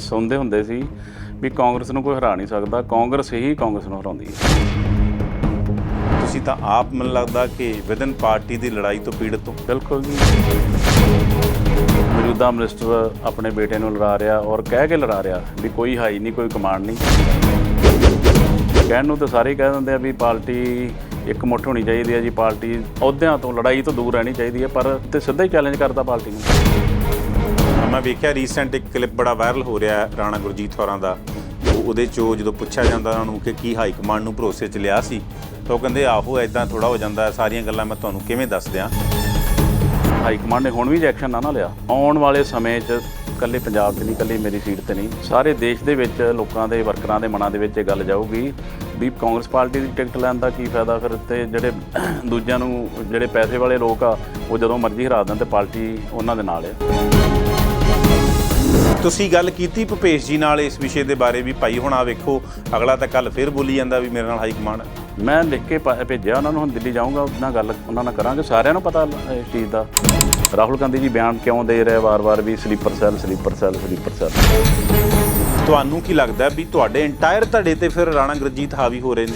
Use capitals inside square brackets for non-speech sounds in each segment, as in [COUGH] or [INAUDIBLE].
ਸੁਣਦੇ ਹੁੰਦੇ ਸੀ ਵੀ ਕਾਂਗਰਸ ਨੂੰ ਕੋਈ ਹਰਾ ਨਹੀਂ ਸਕਦਾ ਕਾਂਗਰਸ ਹੀ ਕਾਂਗਰਸ ਨੂੰ ਹਰਾਉਂਦੀ ਹੈ। ਤੁਸੀਂ ਤਾਂ ਆਪ ਮੈਨੂੰ ਲੱਗਦਾ ਕਿ ਵਿਦਨ ਪਾਰਟੀ ਦੀ ਲੜਾਈ ਤੋਂ ਪੀੜਤ ਹੋ। ਬਿਲਕੁਲ ਜੀ। ਮੌਜੂਦਾ ਮਿਨਿਸਟਰ ਆਪਣੇ ਬੇਟੇ ਨੂੰ ਲੜਾ ਰਿਹਾ ਔਰ ਕਹਿ ਕੇ ਲੜਾ ਰਿਹਾ ਵੀ ਕੋਈ ਹਾਈ ਨਹੀਂ ਕੋਈ ਕਮਾਂਡ ਨਹੀਂ। ਕਹਿਣ ਨੂੰ ਤਾਂ ਸਾਰੇ ਕਹਿ ਦਿੰਦੇ ਆ ਵੀ ਪਾਰਟੀ ਇੱਕ ਮੁੱਠ ਹੋਣੀ ਚਾਹੀਦੀ ਹੈ ਜੀ ਪਾਰਟੀ ਅਹੁਦਿਆਂ ਤੋਂ ਲੜਾਈ ਤੋਂ ਦੂਰ ਰਹਿਣੀ ਚਾਹੀਦੀ ਹੈ ਪਰ ਤੇ ਸਿੱਧਾ ਹੀ ਚੈਲੰਜ ਕਰਦਾ ਪਾਰਟੀ ਨੂੰ। ਮੈਂ ਵੇਖਿਆ ਰੀਸੈਂਟ ਇੱਕ ਕਲਿੱਪ ਬੜਾ ਵਾਇਰਲ ਹੋ ਰਿਹਾ ਰਾਣਾ ਗੁਰਜੀਤ ਹੋਰਾਂ ਦਾ। ਉਹਦੇ ਚੋਂ ਜਦੋਂ ਪੁੱਛਿਆ ਜਾਂਦਾ ਉਹਨਾਂ ਨੂੰ ਕਿ ਕੀ ਹਾਈ ਕਮਾਂਡ ਨੂੰ ਭਰੋਸੇ 'ਚ ਲਿਆ ਸੀ, ਤਾਂ ਉਹ ਕਹਿੰਦੇ, ਆਹੋ ਐਦਾਂ ਥੋੜਾ ਹੋ ਜਾਂਦਾ ਸਾਰੀਆਂ ਗੱਲਾਂ ਮੈਂ ਤੁਹਾਨੂੰ ਕਿਵੇਂ ਦੱਸ ਦਿਆਂ? ਹਾਈ ਕਮਾਂਡ ਨੇ ਹੁਣ ਵੀ ਐਕਸ਼ਨ ਨਾ ਨਾ ਲਿਆ। ਆਉਣ ਵਾਲੇ ਸਮੇਂ 'ਚ ਇਕੱਲੇ ਪੰਜਾਬ 'ਚ ਨਹੀਂ, ਇਕੱਲੇ ਮੇਰੀ ਸੀਟ ਤੇ ਨਹੀਂ। ਸਾਰੇ ਦੇਸ਼ ਦੇ ਵਿੱਚ ਲੋਕਾਂ ਦੇ ਵਰਕਰਾਂ ਦੇ ਮਨਾਂ ਦੇ ਵਿੱਚ ਇਹ ਗੱਲ ਜਾਊਗੀ ਵੀ ਕਾਂਗਰਸ ਪਾਰਟੀ ਦੀ ਟਿਕਟ ਲੈਣ ਦਾ ਕੀ ਫਾਇਦਾ ਫਿਰ ਤੇ ਜਿਹੜੇ ਦੂਜਿਆਂ ਨੂੰ, ਜਿਹੜੇ ਪੈਸੇ ਵਾਲੇ ਲੋਕ ਆ, ਉਹ ਜਦੋਂ ਮਰਜ਼ੀ ਹਰਾ ਦੇਣ ਤੇ ਪਾਰਟੀ ਉਹਨਾਂ ਦੇ ਨਾਲ ਹੈ। ਤੁਸੀਂ ਗੱਲ ਕੀਤੀ ਭੁਪੇਸ਼ ਜੀ ਨਾਲ ਇਸ ਵਿਸ਼ੇ ਦੇ ਬਾਰੇ ਵੀ ਭਾਈ ਹੁਣ ਆ ਵੇਖੋ ਅਗਲਾ ਤਾਂ ਕੱਲ ਫਿਰ ਬੋਲੀ ਜਾਂਦਾ ਵੀ ਮੇਰੇ ਨਾਲ ਹਾਈ ਕਮਾਂਡ। ਮੈਂ ਲਿਖ ਕੇ ਪਾ- ਭੇਜਿਆ ਉਹਨਾਂ ਨੂੰ ਹੁਣ ਦਿੱਲੀ ਜਾਊਂਗਾ ਉਹਨਾਂ ਨਾਲ ਗੱਲ ਉਹਨਾਂ ਨਾਲ ਕਰਾਂਗੇ ਸਾਰਿਆਂ ਨੂੰ ਪਤਾ ਲ- ਇਸ ਚੀਜ਼ ਦਾ। ਰਾਹੁਲ ਗਾਂਧੀ ਜੀ ਬਿਆਨ ਕਿਉਂ ਦੇ ਰਹੇ ਵਾਰ-ਵਾਰ ਵੀ sleeper cell sleeper cell sleeper cell. ਤੁਹਾਨੂੰ ਕੀ ਲੱਗਦਾ ਵੀ ਤੁਹਾਡੇ ਇੰਟਾਇਰ ਧੜੇ ਤੇ ਫਿਰ ਰਾਣਾ ਗੁਰਜੀਤ ਹਾਵੀ ਹੋ ਰਹੇ ਨੇ?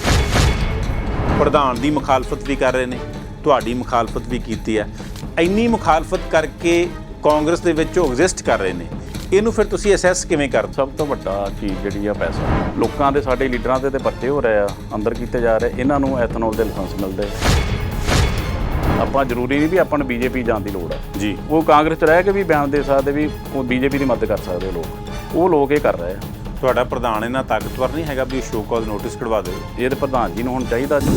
ਪ੍ਰਧਾਨ ਦੀ ਮੁਖਾਲਫਤ ਵੀ ਕਰ ਰਹੇ ਨੇ ਤੁਹਾਡੀ ਮੁਖਾਲਫਤ ਵੀ ਕੀਤੀ ਹੈ। ਇੰਨੀ ਮੁਖਾਲਫਤ ਕਰਕੇ ਕਾਂਗਰਸ ਦੇ ਵਿੱਚ ਉਹ ਐਗਜ਼ਿਸਟ ਕਰ ਰਹੇ ਨੇ। ਇਹਨੂੰ ਫਿਰ ਤੁਸੀਂ ਅਸੈਸ ਕਿਵੇਂ ਕਰਦੇ ਸਭ ਤੋਂ ਵੱਡਾ ਚੀਜ਼ ਜਿਹੜੀ ਆ ਪੈਸਾ। ਲੋਕਾਂ ਦੇ ਸਾਡੇ ਲੀਡਰਾਂ ਦੇ ਤੇ ਪਰਚੇ ਹੋ ਰਹੇ ਆ ਅੰਦਰ ਕੀਤੇ ਜਾ ਰਹੇ ਇਹਨਾਂ ਨੂੰ ਐਥਨੋਲ ਦੇ ਲਾਇਸੈਂਸ ਮਿਲਦੇ। ਆਪਾਂ ਜ਼ਰੂਰੀ ਨਹੀਂ ਵੀ ਆਪਾਂ ਨੂੰ ਬੀਜੇਪੀ ਜਾਣ ਦੀ ਲੋੜ ਆ। ਜੀ। ਉਹ ਕਾਂਗਰਸ 'ਚ ਰਹਿ ਕੇ ਵੀ ਬਿਆਨ ਦੇ ਸਕਦੇ ਵੀ ਉਹ ਬੀਜੇਪੀ ਦੀ ਮਦਦ ਕਰ ਸਕਦੇ ਲੋਕ। ਉਹ ਲੋਕ ਇਹ ਕਰ ਰਹੇ ਆ। ਤੁਹਾਡਾ ਪ੍ਰਧਾਨ ਇਹਨਾਂ ਤਾਕਤਵਰ ਨਹੀਂ ਹੈਗਾ ਵੀ ਸ਼ੋਅ ਕਾਜ਼ ਨੋਟਿਸ ਕਢਵਾ ਦਿਓ ਇਹ ਤੇ ਪ੍ਰਧਾਨ ਜੀ ਨੂੰ ਹੁਣ ਚਾਹੀਦਾ ਜੀ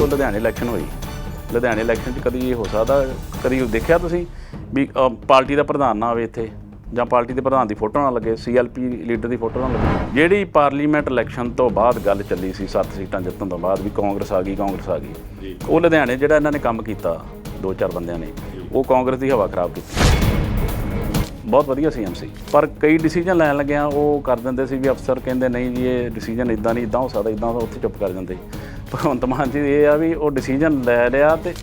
ਉਹ ਲੁਧਿਆਣੇ ਇਲੈਕਸ਼ਨ ਹੋਈ। ਲੁਧਿਆਣੇ ਇਲੈਕਸ਼ਨ 'ਚ ਕਦੀ ਇਹ ਹੋ ਸਕਦਾ ਕਦੀ ਦੇਖਿਆ ਤੁਸੀਂ? ਵੀ ਪਾਰਟੀ ਦਾ ਪ੍ਰਧਾਨ ਨਾ ਆਵੇ ਇੱਥੇ ਜਾਂ ਪਾਰਟੀ ਦੇ ਪ੍ਰਧਾਨ ਦੀ ਫੋਟੋ ਨਾ ਲੱਗੇ ਸੀਐਲਪੀ ਲੀਡਰ ਦੀ ਫੋਟੋ ਨਾ ਲੱਗੇ। ਜਿਹੜੀ ਪਾਰਲੀਮੈਂਟ ਇਲੈਕਸ਼ਨ ਤੋਂ ਬਾਅਦ ਗੱਲ ਚੱਲੀ ਸੀ ਸੱਤ ਸੀਟਾਂ ਜਿੱਤਣ ਤੋਂ ਬਾਅਦ ਵੀ ਕਾਂਗਰਸ ਆ ਗਈ ਕਾਂਗਰਸ ਆ ਗਈ। ਉਹ ਲੁਧਿਆਣੇ ਜਿਹੜਾ ਇਹਨਾਂ ਨੇ ਕੰਮ ਕੀਤਾ ਦੋ ਚਾਰ ਬੰਦਿਆਂ ਨੇ ਉਹ ਕਾਂਗਰਸ ਦੀ ਹਵਾ ਖਰਾਬ ਕੀਤੀ। ਬਹੁਤ ਵਧੀਆ ਸੀਐਮ ਸੀ। ਪਰ ਕਈ ਡਿਸੀਜਨ ਲੈਣ ਲੱਗਿਆ ਉਹ ਕਰ ਦਿੰਦੇ ਸੀ ਵੀ ਅਫਸਰ ਕਹਿੰਦੇ ਨਹੀਂ ਜੀ ਇਹ ਡਿਸੀਜਨ ਇਦਾਂ ਨਹੀਂ ਇਦਾਂ ਹੋ ਸਕਦਾ ਇਦਾਂ ਤਾਂ ਉੱਥੇ ਚੁੱਪ ਕਰ ਜਾਂਦੇ। ਭਗਵੰਤ ਮਾਨ ਜੀ ਇਹ ਆ ਵੀ ਉਹ ਡਿਸੀਜਨ ਲੈ ਲਿਆ ਤੇ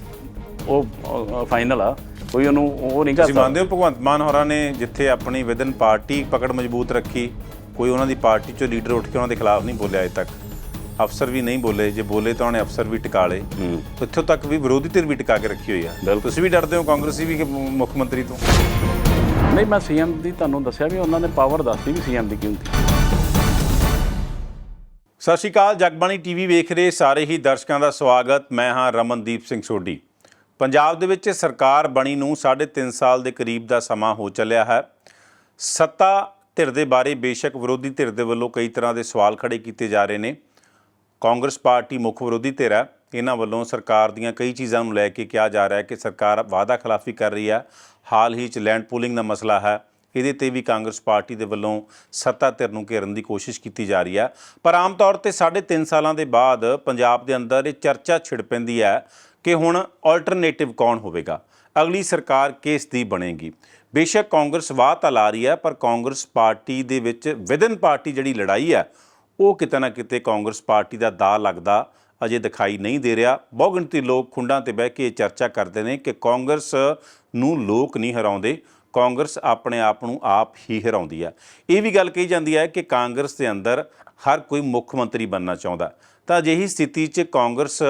ਉਹ ਫਾਈਨਲ ਆ। ਕੋਈ ਉਹਨੂੰ ਉਹ ਨਹੀਂ ਕਰ ਤੁਸੀਂ ਸਕਦਾ। ਮੰਨਦੇ ਹੋ ਭਗਵੰਤ ਮਾਨ ਹੋਰਾਂ ਨੇ ਜਿੱਥੇ ਆਪਣੀ ਵਿਦਨ ਪਾਰਟੀ ਪਕੜ ਮਜ਼ਬੂਤ ਰੱਖੀ ਕੋਈ ਉਹਨਾਂ ਦੀ ਪਾਰਟੀ ਚੋਂ ਲੀਡਰ ਉੱਠ ਕੇ ਉਹਨਾਂ ਦੇ ਖਿਲਾਫ ਨਹੀਂ ਬੋਲਿਆ ਅਜੇ ਤੱਕ। ਅਫਸਰ ਵੀ ਨਹੀਂ ਬੋਲੇ ਜੇ ਬੋਲੇ ਤਾਂ ਉਹਨੇ ਅਫਸਰ ਵੀ ਟਿਕਾ ਲਏ। ਹੂੰ। ਇੱਥੋਂ ਤੱਕ ਵੀ ਵਿਰੋਧੀ ਧਿਰ ਵੀ ਟਿਕਾ ਕੇ ਰੱਖੀ ਹੋਈ ਆ। ਬਿਲਕੁਲ। ਤੁਸੀਂ ਵੀ ਡਰਦੇ ਹੋ ਕਾਂਗਰਸੀ ਵੀ ਕਿ ਮੁੱਖ ਮੰਤਰੀ ਤੋਂ? ਨਹੀਂ ਮੈਂ ਸੀਐਮ ਦੀ ਤੁਹਾਨੂੰ ਦੱਸਿਆ ਵੀ ਉਹਨਾਂ ਨੇ ਪਾਵਰ ਦੱਸੀ ਵੀ ਸੀਐਮ ਦੀ ਕੀ ਹੁੰਦੀ ਸਤਿ ਸ਼੍ਰੀ ਅਕਾਲ ਜਗਬਾਣੀ ਟੀਵੀ ਵੇਖ ਰਹੇ ਸਾਰੇ ਹੀ ਦਰਸ਼ਕਾਂ ਦਾ ਸਵਾਗਤ। ਮੈਂ ਹਾਂ ਰਮਨਦੀਪ ਸਿੰਘ ਸੋਢੀ। ਪੰਜਾਬ ਦੇ ਵਿੱਚ ਸਰਕਾਰ ਬਣੀ ਨੂੰ 3.5 ਸਾਲ ਦੇ ਕਰੀਬ ਦਾ ਸਮਾਂ ਹੋ ਚੱਲਿਆ ਹੈ। ਸੱਤਾ ਧਿਰ ਦੇ ਬਾਰੇ ਬੇਸ਼ੱਕ ਵਿਰੋਧੀ ਧਿਰ ਦੇ ਵੱਲੋਂ ਕਈ ਤਰ੍ਹਾਂ ਦੇ ਸਵਾਲ ਖੜੇ ਕੀਤੇ ਜਾ ਰਹੇ ਨੇ। ਕਾਂਗਰਸ ਪਾਰਟੀ ਮੁੱਖ ਵਿਰੋਧੀ ਧਿਰ ਹੈ। ਇਹਨਾਂ ਵੱਲੋਂ ਸਰਕਾਰ ਦੀਆਂ ਕਈ ਚੀਜ਼ਾਂ ਨੂੰ ਲੈ ਕੇ ਕਿਹਾ ਜਾ ਰਿਹਾ ਹੈ ਕਿ ਸਰਕਾਰ ਵਾਅਦਾ ਖਿਲਾਫੀ ਕਰ ਰਹੀ ਹੈ। ਹਾਲ ਹੀ ਚ ਲੈਂਡ ਪੂਲਿੰਗ ਦਾ ਮਸਲਾ ਹੈ। ਇਹਦੇ ਤੇ ਵੀ ਕਾਂਗਰਸ ਪਾਰਟੀ ਦੇ ਵੱਲੋਂ ਸੱਤਾ ਧਿਰ ਨੂੰ ਘੇਰਨ ਦੀ ਕੋਸ਼ਿਸ਼ ਕੀਤੀ ਜਾ ਰਹੀ ਹੈ। ਪਰ ਆਮ ਤੌਰ ਤੇ 3.5 ਸਾਲਾਂ ਦੇ ਬਾਅਦ ਪੰਜਾਬ ਦੇ ਅੰਦਰ ਇਹ ਚਰਚਾ ਛਿੜ ਪੈਂਦੀ ਹੈ ਕਿ ਹੁਣ ਆਲਟਰਨੇਟਿਵ ਕੌਣ ਹੋਵੇਗਾ? ਅਗਲੀ ਸਰਕਾਰ ਕਿਸ ਦੀ ਬਣੇਗੀ? ਬੇਸ਼ੱਕ ਕਾਂਗਰਸ ਵਾਹ ਤਾਂ ਲਾ ਰਹੀ ਹੈ, ਪਰ ਕਾਂਗਰਸ ਪਾਰਟੀ ਦੇ ਵਿੱਚ ਵਿਦਨ ਪਾਰਟੀ ਜਿਹੜੀ ਲੜਾਈ ਹੈ, ਉਹ ਕਿਤੇ ਨਾ ਕਿਤੇ ਕਾਂਗਰਸ ਪਾਰਟੀ ਦਾ ਦਾ ਲੱਗਦਾ ਅਜੇ ਦਿਖਾਈ ਨਹੀਂ ਦੇ ਰਿਹਾ। ਬਹੁਗਿਣਤੀ ਲੋਕ ਖੁੰਡਾਂ ਤੇ ਬਹਿ ਕੇ ਇਹ ਚਰਚਾ ਕਰਦੇ ਨੇ ਕਿ ਕਾਂਗਰਸ ਨੂੰ ਲੋਕ ਨਹੀਂ ਹਰਾਉਂਦੇ, ਕਾਂਗਰਸ ਆਪਣੇ ਆਪ ਨੂੰ ਆਪ ਹੀ ਹਰਾਉਂਦੀ ਹੈ। ਇਹ ਵੀ ਗੱਲ ਕਹੀ ਜਾਂਦੀ ਹੈ ਕਿ ਕਾਂਗਰਸ ਦੇ ਅੰਦਰ ਹਰ ਕੋਈ ਮੁੱਖ ਮੰਤਰੀ ਬਣਨਾ ਚਾਹੁੰਦਾ ਤਾਂ ਅਜਿਹੀ ਸਥਿਤੀ 'ਚ ਕਾਂਗਰਸ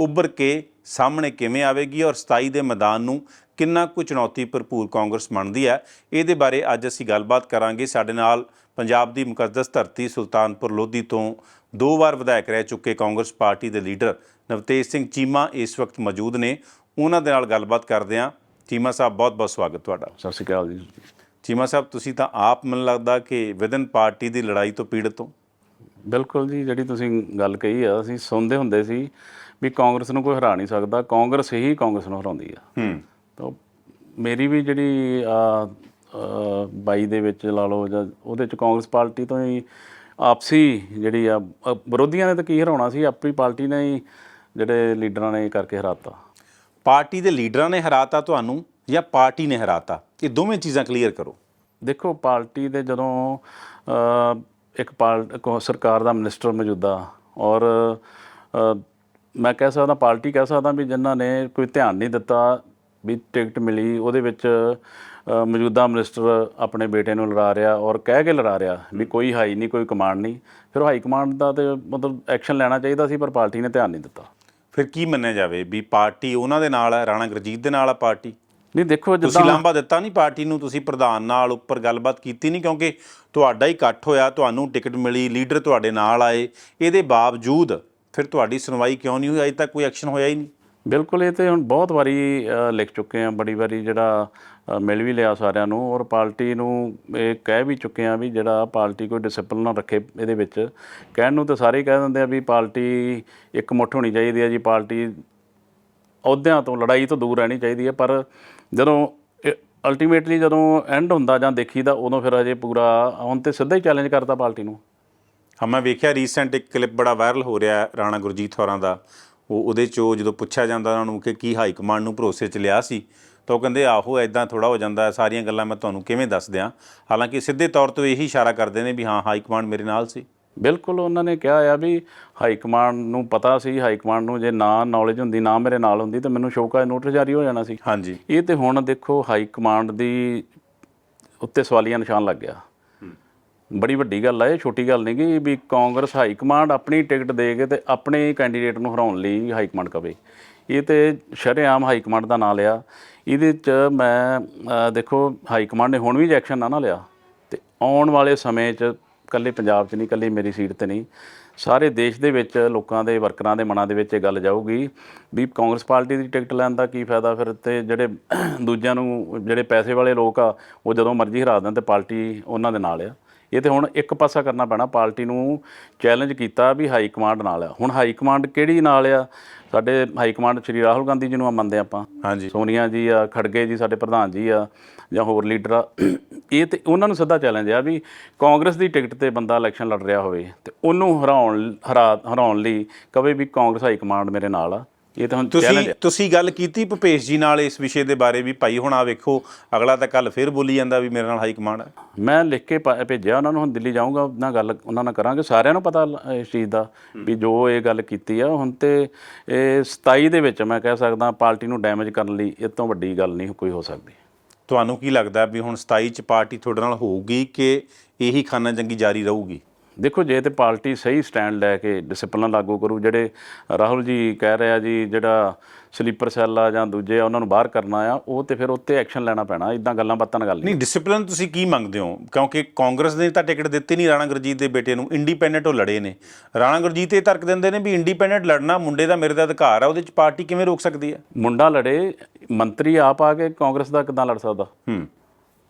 ਉੱਭਰ ਕੇ ਸਾਹਮਣੇ ਕਿਵੇਂ ਆਵੇਗੀ ਔਰ 27 ਦੇ ਮੈਦਾਨ ਨੂੰ ਕਿੰਨਾ ਕੁ ਚੁਣੌਤੀ ਭਰਪੂਰ ਕਾਂਗਰਸ ਮੰਨਦੀ ਹੈ ਇਹਦੇ ਬਾਰੇ ਅੱਜ ਅਸੀਂ ਗੱਲਬਾਤ ਕਰਾਂਗੇ। ਸਾਡੇ ਨਾਲ ਪੰਜਾਬ ਦੀ ਮੁਕੱਦਸ ਧਰਤੀ ਸੁਲਤਾਨਪੁਰ ਲੋਧੀ ਤੋਂ ਦੋ ਵਾਰ ਵਿਧਾਇਕ ਰਹਿ ਚੁੱਕੇ ਕਾਂਗਰਸ ਪਾਰਟੀ ਦੇ ਲੀਡਰ ਨਵਤੇਜ ਸਿੰਘ ਚੀਮਾ ਇਸ ਵਕਤ ਮੌਜੂਦ ਨੇ। ਉਹਨਾਂ ਦੇ ਨਾਲ ਗੱਲਬਾਤ ਕਰਦੇ ਹਾਂ। ਚੀਮਾ ਸਾਹਿਬ ਬਹੁਤ ਬਹੁਤ ਸਵਾਗਤ ਤੁਹਾਡਾ। ਸਤਿ ਸ਼੍ਰੀ ਅਕਾਲ ਜੀ। ਚੀਮਾ ਸਾਹਿਬ ਤੁਸੀਂ ਤਾਂ ਆਪ ਮੈਨੂੰ ਲੱਗਦਾ ਕਿ ਵਿਦਨ ਪਾਰਟੀ ਦੀ ਲੜਾਈ ਤੋਂ ਪੀੜਤ ਹੋ। ਬਿਲਕੁਲ ਜੀ ਜਿਹੜੀ ਤੁਸੀਂ ਗੱਲ ਕਹੀ ਆ ਅਸੀਂ ਸੁਣਦੇ ਹੁੰਦੇ ਸੀ ਵੀ ਕਾਂਗਰਸ ਨੂੰ ਕੋਈ ਹਰਾ ਨਹੀਂ ਸਕਦਾ ਕਾਂਗਰਸ ਹੀ ਕਾਂਗਰਸ ਨੂੰ ਹਰਾਉਂਦੀ ਆ। ਹੂੰ। ਤਾਂ ਮੇਰੀ ਵੀ ਜਿਹੜੀ ਆ 22 ਦੇ ਵਿੱਚ ਲਾ ਲਓ ਜਾਂ ਉਹਦੇ ਚ ਕਾਂਗਰਸ ਪਾਰਟੀ ਤੋਂ ਹੀ ਆਪਸੀ ਜਿਹੜੀ ਆ ਵਿਰੋਧੀਆਂ ਨੇ ਤਾਂ ਕੀ ਹਰਾਉਣਾ ਸੀ ਆਪਣੀ ਪਾਰਟੀ ਨੇ ਹੀ ਜਿਹੜੇ ਲੀਡਰਾਂ ਨੇ ਕਰਕੇ ਹਰਾਤਾ। ਪਾਰਟੀ ਦੇ ਲੀਡਰਾਂ ਨੇ ਹਰਾਤਾ ਤੁਹਾਨੂੰ ਜਾਂ ਪਾਰਟੀ ਨੇ ਹਰਾਤਾ? ਇਹ ਦੋਵੇਂ ਚੀਜ਼ਾਂ ਕਲੀਅਰ ਕਰੋ। ਦੇਖੋ ਪਾਰਟੀ ਦੇ ਜਦੋਂ ਇੱਕ ਸਰਕਾਰ ਦਾ ਮਿਨਿਸਟਰ ਮੌਜੂਦਾ ਔਰ ਮੈਂ ਕਹਿ ਸਕਦਾ ਪਾਰਟੀ ਕਹਿ ਸਕਦਾ ਵੀ ਜਿਨ੍ਹਾਂ ਨੇ ਕੋਈ ਧਿਆਨ ਨਹੀਂ ਦਿੱਤਾ ਵੀ ਟਿਕਟ ਮਿਲੀ ਉਹਦੇ ਵਿੱਚ ਮੌਜੂਦਾ ਮਿਨਿਸਟਰ ਆਪਣੇ ਬੇਟੇ ਨੂੰ ਲੜਾ ਰਿਹਾ ਔਰ ਕਹਿ ਕੇ ਲੜਾ ਰਿਹਾ ਵੀ ਕੋਈ ਹਾਈ ਨਹੀਂ ਕੋਈ ਕਮਾਂਡ ਨਹੀਂ। ਫਿਰ ਹਾਈ ਕਮਾਂਡ ਦਾ ਤੇ ਮਤਲਬ ਐਕਸ਼ਨ ਲੈਣਾ ਚਾਹੀਦਾ ਸੀ ਪਰ ਪਾਰਟੀ ਨੇ ਧਿਆਨ ਨਹੀਂ ਦਿੱਤਾ। ਫਿਰ ਕੀ ਮੰਨਿਆ ਜਾਵੇ ਵੀ ਪਾਰਟੀ ਉਹਨਾਂ ਦੇ ਨਾਲ ਹੈ ਰਾਣਾ ਗੁਰਜੀਤ ਦੇ ਨਾਲ ਆ ਪਾਰਟੀ? ਨਹੀਂ ਦੇਖੋ ਤੁਸੀਂ ਜਿੱਦਾਂ ਲਾਂਭਾ ਦਿੱਤਾ ਨਹੀਂ ਪਾਰਟੀ ਨੂੰ ਤੁਸੀਂ ਪ੍ਰਧਾਨ ਨਾਲ ਉੱਪਰ ਗੱਲਬਾਤ ਕੀਤੀ ਨਹੀਂ ਕਿਉਂਕਿ ਤੁਹਾਡਾ ਹੀ ਇਕੱਠ ਹੋਇਆ ਤੁਹਾਨੂੰ ਟਿਕਟ ਮਿਲੀ ਲੀਡਰ ਤੁਹਾਡੇ ਨਾਲ ਆਏ ਇਹਦੇ ਬਾਵਜੂਦ ਫਿਰ ਤੁਹਾਡੀ ਸੁਣਵਾਈ ਕਿਉਂ ਨਹੀਂ ਹੋਈ? ਅਜੇ ਤੱਕ ਕੋਈ ਐਕਸ਼ਨ ਹੋਇਆ ਹੀ ਨਹੀਂ। ਬਿਲਕੁਲ, ਇਹ ਤੇ ਹੁਣ ਬਹੁਤ ਵਾਰੀ ਲਿਖ ਚੁੱਕੇ ਆ ਬੜੀ ਵਾਰੀ ਜਿਹੜਾ ਮਿਲ ਵੀ ਲਿਆ ਸਾਰਿਆਂ ਨੂੰ ਔਰ ਪਾਰਟੀ ਨੂੰ ਇਹ ਕਹਿ ਵੀ ਚੁੱਕੇ ਆ ਵੀ ਜਿਹੜਾ ਪਾਰਟੀ ਕੋਈ ਡਿਸਪਲਿਨ ਰੱਖੇ ਇਹਦੇ ਵਿੱਚ। ਕਹਿਣ ਨੂੰ ਤਾਂ ਸਾਰੇ ਕਹਿ ਦਿੰਦੇ ਆ ਵੀ ਪਾਰਟੀ ਇੱਕ ਮੁੱਠ ਹੋਣੀ ਚਾਹੀਦੀ ਹੈ ਜੀ, ਪਾਰਟੀ ਅਹੁਦਿਆਂ ਤੋਂ ਲੜਾਈ ਤੋਂ ਦੂਰ ਰਹਿਣੀ ਚਾਹੀਦੀ ਹੈ, ਪਰ ਜਦੋਂ ਅਲਟੀਮੇਟਲੀ ਜਦੋਂ ਐਂਡ ਹੁੰਦਾ ਜਾਂ ਦੇਖੀਦਾ, ਉਦੋਂ ਫਿਰ ਅਜੇ ਪੂਰਾ ਹੁਣ ਤੇ ਸਿੱਧਾ ਹੀ ਚੈਲੰਜ ਕਰਦਾ ਪਾਰਟੀ ਨੂੰ। ਹਾਂ ਮੈਂ ਵੇਖਿਆ ਰੀਸੈਂਟ ਇੱਕ ਕਲਿੱਪ ਬੜਾ ਵਾਇਰਲ ਹੋ ਰਿਹਾ ਰਾਣਾ ਗੁਰਜੀਤ ਹੋਰਾਂ ਦਾ। ਉਹ ਉਹਦੇ 'ਚੋਂ ਜਦੋਂ ਪੁੱਛਿਆ ਜਾਂਦਾ ਉਹਨਾਂ ਨੂੰ ਕਿ ਕੀ ਹਾਈ ਕਮਾਂਡ ਨੂੰ ਭਰੋਸੇ 'ਚ ਲਿਆ ਸੀ ਤਾਂ ਉਹ ਕਹਿੰਦੇ ਆਹੋ ਐਦਾਂ ਥੋੜਾ ਹੋ ਜਾਂਦਾ ਸਾਰੀਆਂ ਗੱਲਾਂ ਮੈਂ ਤੁਹਾਨੂੰ ਕਿਵੇਂ ਦੱਸ ਦਿਆਂ? ਹਾਲਾਂਕਿ ਸਿੱਧੇ ਤੌਰ ਤੇ ਇਹੀ ਇਸ਼ਾਰਾ ਕਰਦੇ ਨੇ ਵੀ ਹਾਂ ਹਾਈ ਕਮਾਂਡ ਮੇਰੇ ਨਾਲ ਸੀ। ਬਿਲਕੁਲ ਉਹਨਾਂ ਨੇ ਕਿਹਾ ਆ ਵੀ ਹਾਈ ਕਮਾਂਡ ਨੂੰ ਪਤਾ ਸੀ ਹਾਈ ਕਮਾਂਡ ਨੂੰ ਜੇ ਨਾ ਨੌਲੇਜ ਹੁੰਦੀ ਨਾ ਮੇਰੇ ਨਾਲ ਹੁੰਦੀ ਤਾਂ ਮੈਨੂੰ ਸ਼ੋਕਾ ਨੋਟਿਸ ਜਾਰੀ ਹੋ ਜਾਣਾ ਸੀ। ਹਾਂਜੀ। ਇਹ ਤੇ ਹੁਣ ਦੇਖੋ ਹਾਈ ਕਮਾਂਡ ਦੀ ਉੱਤੇ ਸਵਾਲੀਆ ਨਿਸ਼ਾਨ ਲੱਗ ਗਿਆ। ਬੜੀ ਵੱਡੀ ਗੱਲ ਆ, ਇਹ ਛੋਟੀ ਗੱਲ ਨਹੀਂ ਗੀ ਵੀ ਕਾਂਗਰਸ ਹਾਈ ਕਮਾਂਡ ਆਪਣੀ ਟਿਕਟ ਦੇ ਕੇ ਤੇ ਆਪਣੇ ਕੈਂਡੀਡੇਟ ਨੂੰ ਹਰਾਉਣ ਲਈ ਹਾਈ ਕਮਾਂਡ ਕਵੇ। ਇਹ ਤੇ ਸ਼ਰੇਆਮ ਹਾਈ ਕਮਾਂਡ ਦਾ ਨਾਂ ਲਿਆ। ਇਹਦੇ ਚ ਮੈਂ ਦੇਖੋ ਹਾਈ ਕਮਾਂਡ ਨੇ ਹੁਣ ਵੀ ਐਕਸ਼ਨ ਨਾ ਨਾ ਲਿਆ ਤੇ ਆਉਣ ਵਾਲੇ ਸਮੇਂ ਚ ਕੱਲੇ ਪੰਜਾਬ ਚ ਨਹੀਂ ਕੱਲੇ ਮੇਰੀ ਸੀਟ ਤੇ ਨਹੀਂ ਸਾਰੇ ਦੇਸ਼ ਦੇ ਵਿੱਚ ਲੋਕਾਂ ਦੇ ਵਰਕਰਾਂ ਦੇ ਮਨਾਂ ਦੇ ਵਿੱਚ ਇਹ ਗੱਲ ਜਾਊਗੀ ਵੀ ਕਾਂਗਰਸ ਪਾਰਟੀ ਦੀ ਟਿਕਟ ਲੈਣ ਦਾ ਕੀ ਫਾਇਦਾ ਫਿਰ ਤੇ ਜਿਹੜੇ ਦੂਜਿਆਂ ਨੂੰ, ਜਿਹੜੇ ਪੈਸੇ ਵਾਲੇ ਲੋਕ ਆ, ਉਹ ਜਦੋਂ ਮਰਜ਼ੀ ਹਰਾ ਦੇਣ ਤੇ ਪਾਰਟੀ ਉਹਨਾਂ ਦੇ ਨਾਲ ਆ। ਇਹ ਤੇ ਹੁਣ ਇੱਕ ਪਾਸਾ ਕਰਨਾ ਪੈਣਾ ਪਾਰਟੀ ਨੂੰ ਚੈਲੰਜ ਕੀਤਾ ਵੀ ਹਾਈ ਕਮਾਂਡ ਨਾਲ ਆ। ਹੁਣ ਹਾਈ ਕਮਾਂਡ ਕਿਹੜੀ ਨਾਲ ਆ? ਸਾਡੇ ਹਾਈ ਕਮਾਂਡ ਸ਼੍ਰੀ ਰਾਹੁਲ ਗਾਂਧੀ ਜੀ ਨੂੰ ਆ ਮੰਨਦੇ ਆਪਾਂ। ਹਾਂਜੀ। ਸੋਨੀਆ ਜੀ ਆ ਖੜਗੇ ਜੀ ਸਾਡੇ ਪ੍ਰਧਾਨ ਜੀ ਆ ਜਾਂ ਹੋਰ ਲੀਡਰ ਆ। ਇਹ ਤੇ ਉਹਨਾਂ ਨੂੰ ਸਿੱਧਾ ਚੈਲੰਜ ਆ ਵੀ ਕਾਂਗਰਸ ਦੀ ਟਿਕਟ ਤੇ ਬੰਦਾ ਇਲੈਕਸ਼ਨ ਲੜ ਰਿਹਾ ਹੋਵੇ ਤੇ ਉਹਨੂੰ ਹਰਾਉਣ ਹਰਾ ਹਰਾਉਣ ਲਈ ਕਵੇ ਵੀ ਕਾਂਗਰਸ ਹਾਈ ਕਮਾਂਡ ਮੇਰੇ ਨਾਲ ਆ। ਇਹ ਤਾਂ ਹੁਣ ਚੈਲੰਜ ਤੁਸੀਂ ਤੁਸੀਂ ਗੱਲ ਕੀਤੀ ਭੁਪੇਸ਼ ਜੀ ਨਾਲ ਇਸ ਵਿਸ਼ੇ ਦੇ ਬਾਰੇ ਵੀ ਭਾਈ ਹੁਣ ਆ ਵੇਖੋ ਅਗਲਾ ਤਾਂ ਕੱਲ ਫੇਰ ਬੋਲੀ ਜਾਂਦਾ ਵੀ ਮੇਰੇ ਨਾਲ ਹਾਈ ਕਮਾਂਡ ਹੈ ਮੈਂ ਲਿਖ ਕੇ ਪਾ- ਭੇਜਿਆ ਉਹਨਾਂ ਨੂੰ ਹੁਣ ਦਿੱਲੀ ਜਾਊਂਗਾ ਉਹਨਾਂ ਗੱਲ ਉਹਨਾਂ ਨਾਲ ਕਰਾਂਗੇ ਸਾਰਿਆਂ ਨੂੰ ਪਤਾ ਲ- ਇਸ ਚੀਜ਼ ਦਾ ਵੀ ਜੋ ਇਹ ਗੱਲ ਕੀਤੀ ਆ। ਹੁਣ ਤੇ ਇਹ 27 ਦੇ ਵਿੱਚ ਮੈਂ ਕਹਿ ਸਕਦਾ ਪਾਰਟੀ ਨੂੰ ਡੈਮੇਜ ਕਰਨ ਲਈ ਇਹ ਤੋਂ ਵੱਡੀ ਗੱਲ ਨਹੀਂ ਕੋਈ ਹੋ ਸਕਦੀ। ਤੁਹਾਨੂੰ ਕੀ ਲੱਗਦਾ ਵੀ ਹੁਣ 27 ਚ ਪਾਰਟੀ ਤੁਹਾਡੇ ਨਾਲ ਹੋਊਗੀ ਕਿ ਇਹੀ ਖਾਨਾ ਜੰਗੀ ਜਾਰੀ ਰਹੂਗੀ? ਦੇਖੋ ਜੇ ਤੇ ਪਾਰਟੀ ਸਹੀ ਸਟੈਂਡ ਲੈ ਕੇ ਡਿਸਪਲਿਨ ਲਾਗੂ ਕਰੂ ਜਿਹੜੇ ਰਾਹੁਲ ਜੀ ਕਹਿ ਰਿਹਾ ਜੀ ਜਿਹੜਾ ਸਲੀਪਰ ਸੈੱਲ ਆ ਜਾਂ ਦੂਜੇ ਆ ਉਹਨਾਂ ਨੂੰ ਬਾਹਰ ਕਰਨਾ ਆ ਉਹ ਤੇ ਫਿਰ ਉੱਤੇ ਐਕਸ਼ਨ ਲੈਣਾ ਪੈਣਾ ਇਦਾਂ ਗੱਲਾਂ ਬਾਤਾਂ ਨਾਲ ਗੱਲ ਨਹੀਂ। ਡਿਸਪਲਿਨ ਤੁਸੀਂ ਕੀ ਮੰਗਦੇ ਹੋ? ਕਿਉਂਕਿ ਕਾਂਗਰਸ ਨੇ ਤਾਂ ਟਿਕਟ ਦਿੱਤੀ ਨਹੀਂ ਰਾਣਾ ਗੁਰਜੀਤ ਦੇ ਬੇਟੇ ਨੂੰ ਇੰਡੀਪੈਂਡੈਂਟ ਉਹ ਲੜੇ ਨੇ। ਰਾਣਾ ਗੁਰਜੀਤ ਇਹ ਤਰਕ ਦਿੰਦੇ ਨੇ ਵੀ ਇੰਡੀਪੈਂਡੈਂਟ ਲੜਨਾ ਮੁੰਡੇ ਦਾ ਮੇਰੇ ਦਾ ਅਧਿਕਾਰ ਆ ਉਹਦੇ ਚ ਪਾਰਟੀ ਕਿਵੇਂ ਰੋਕ ਸਕਦੀ ਹੈ ਮੁੰਡਾ ਲੜੇ ਮੰਤਰੀ ਆਪ ਆ ਕੇ ਕਾਂਗਰਸ ਦਾ ਕਿਦਾਂ ਲੜ ਸਕਦਾ? ਹੂੰ।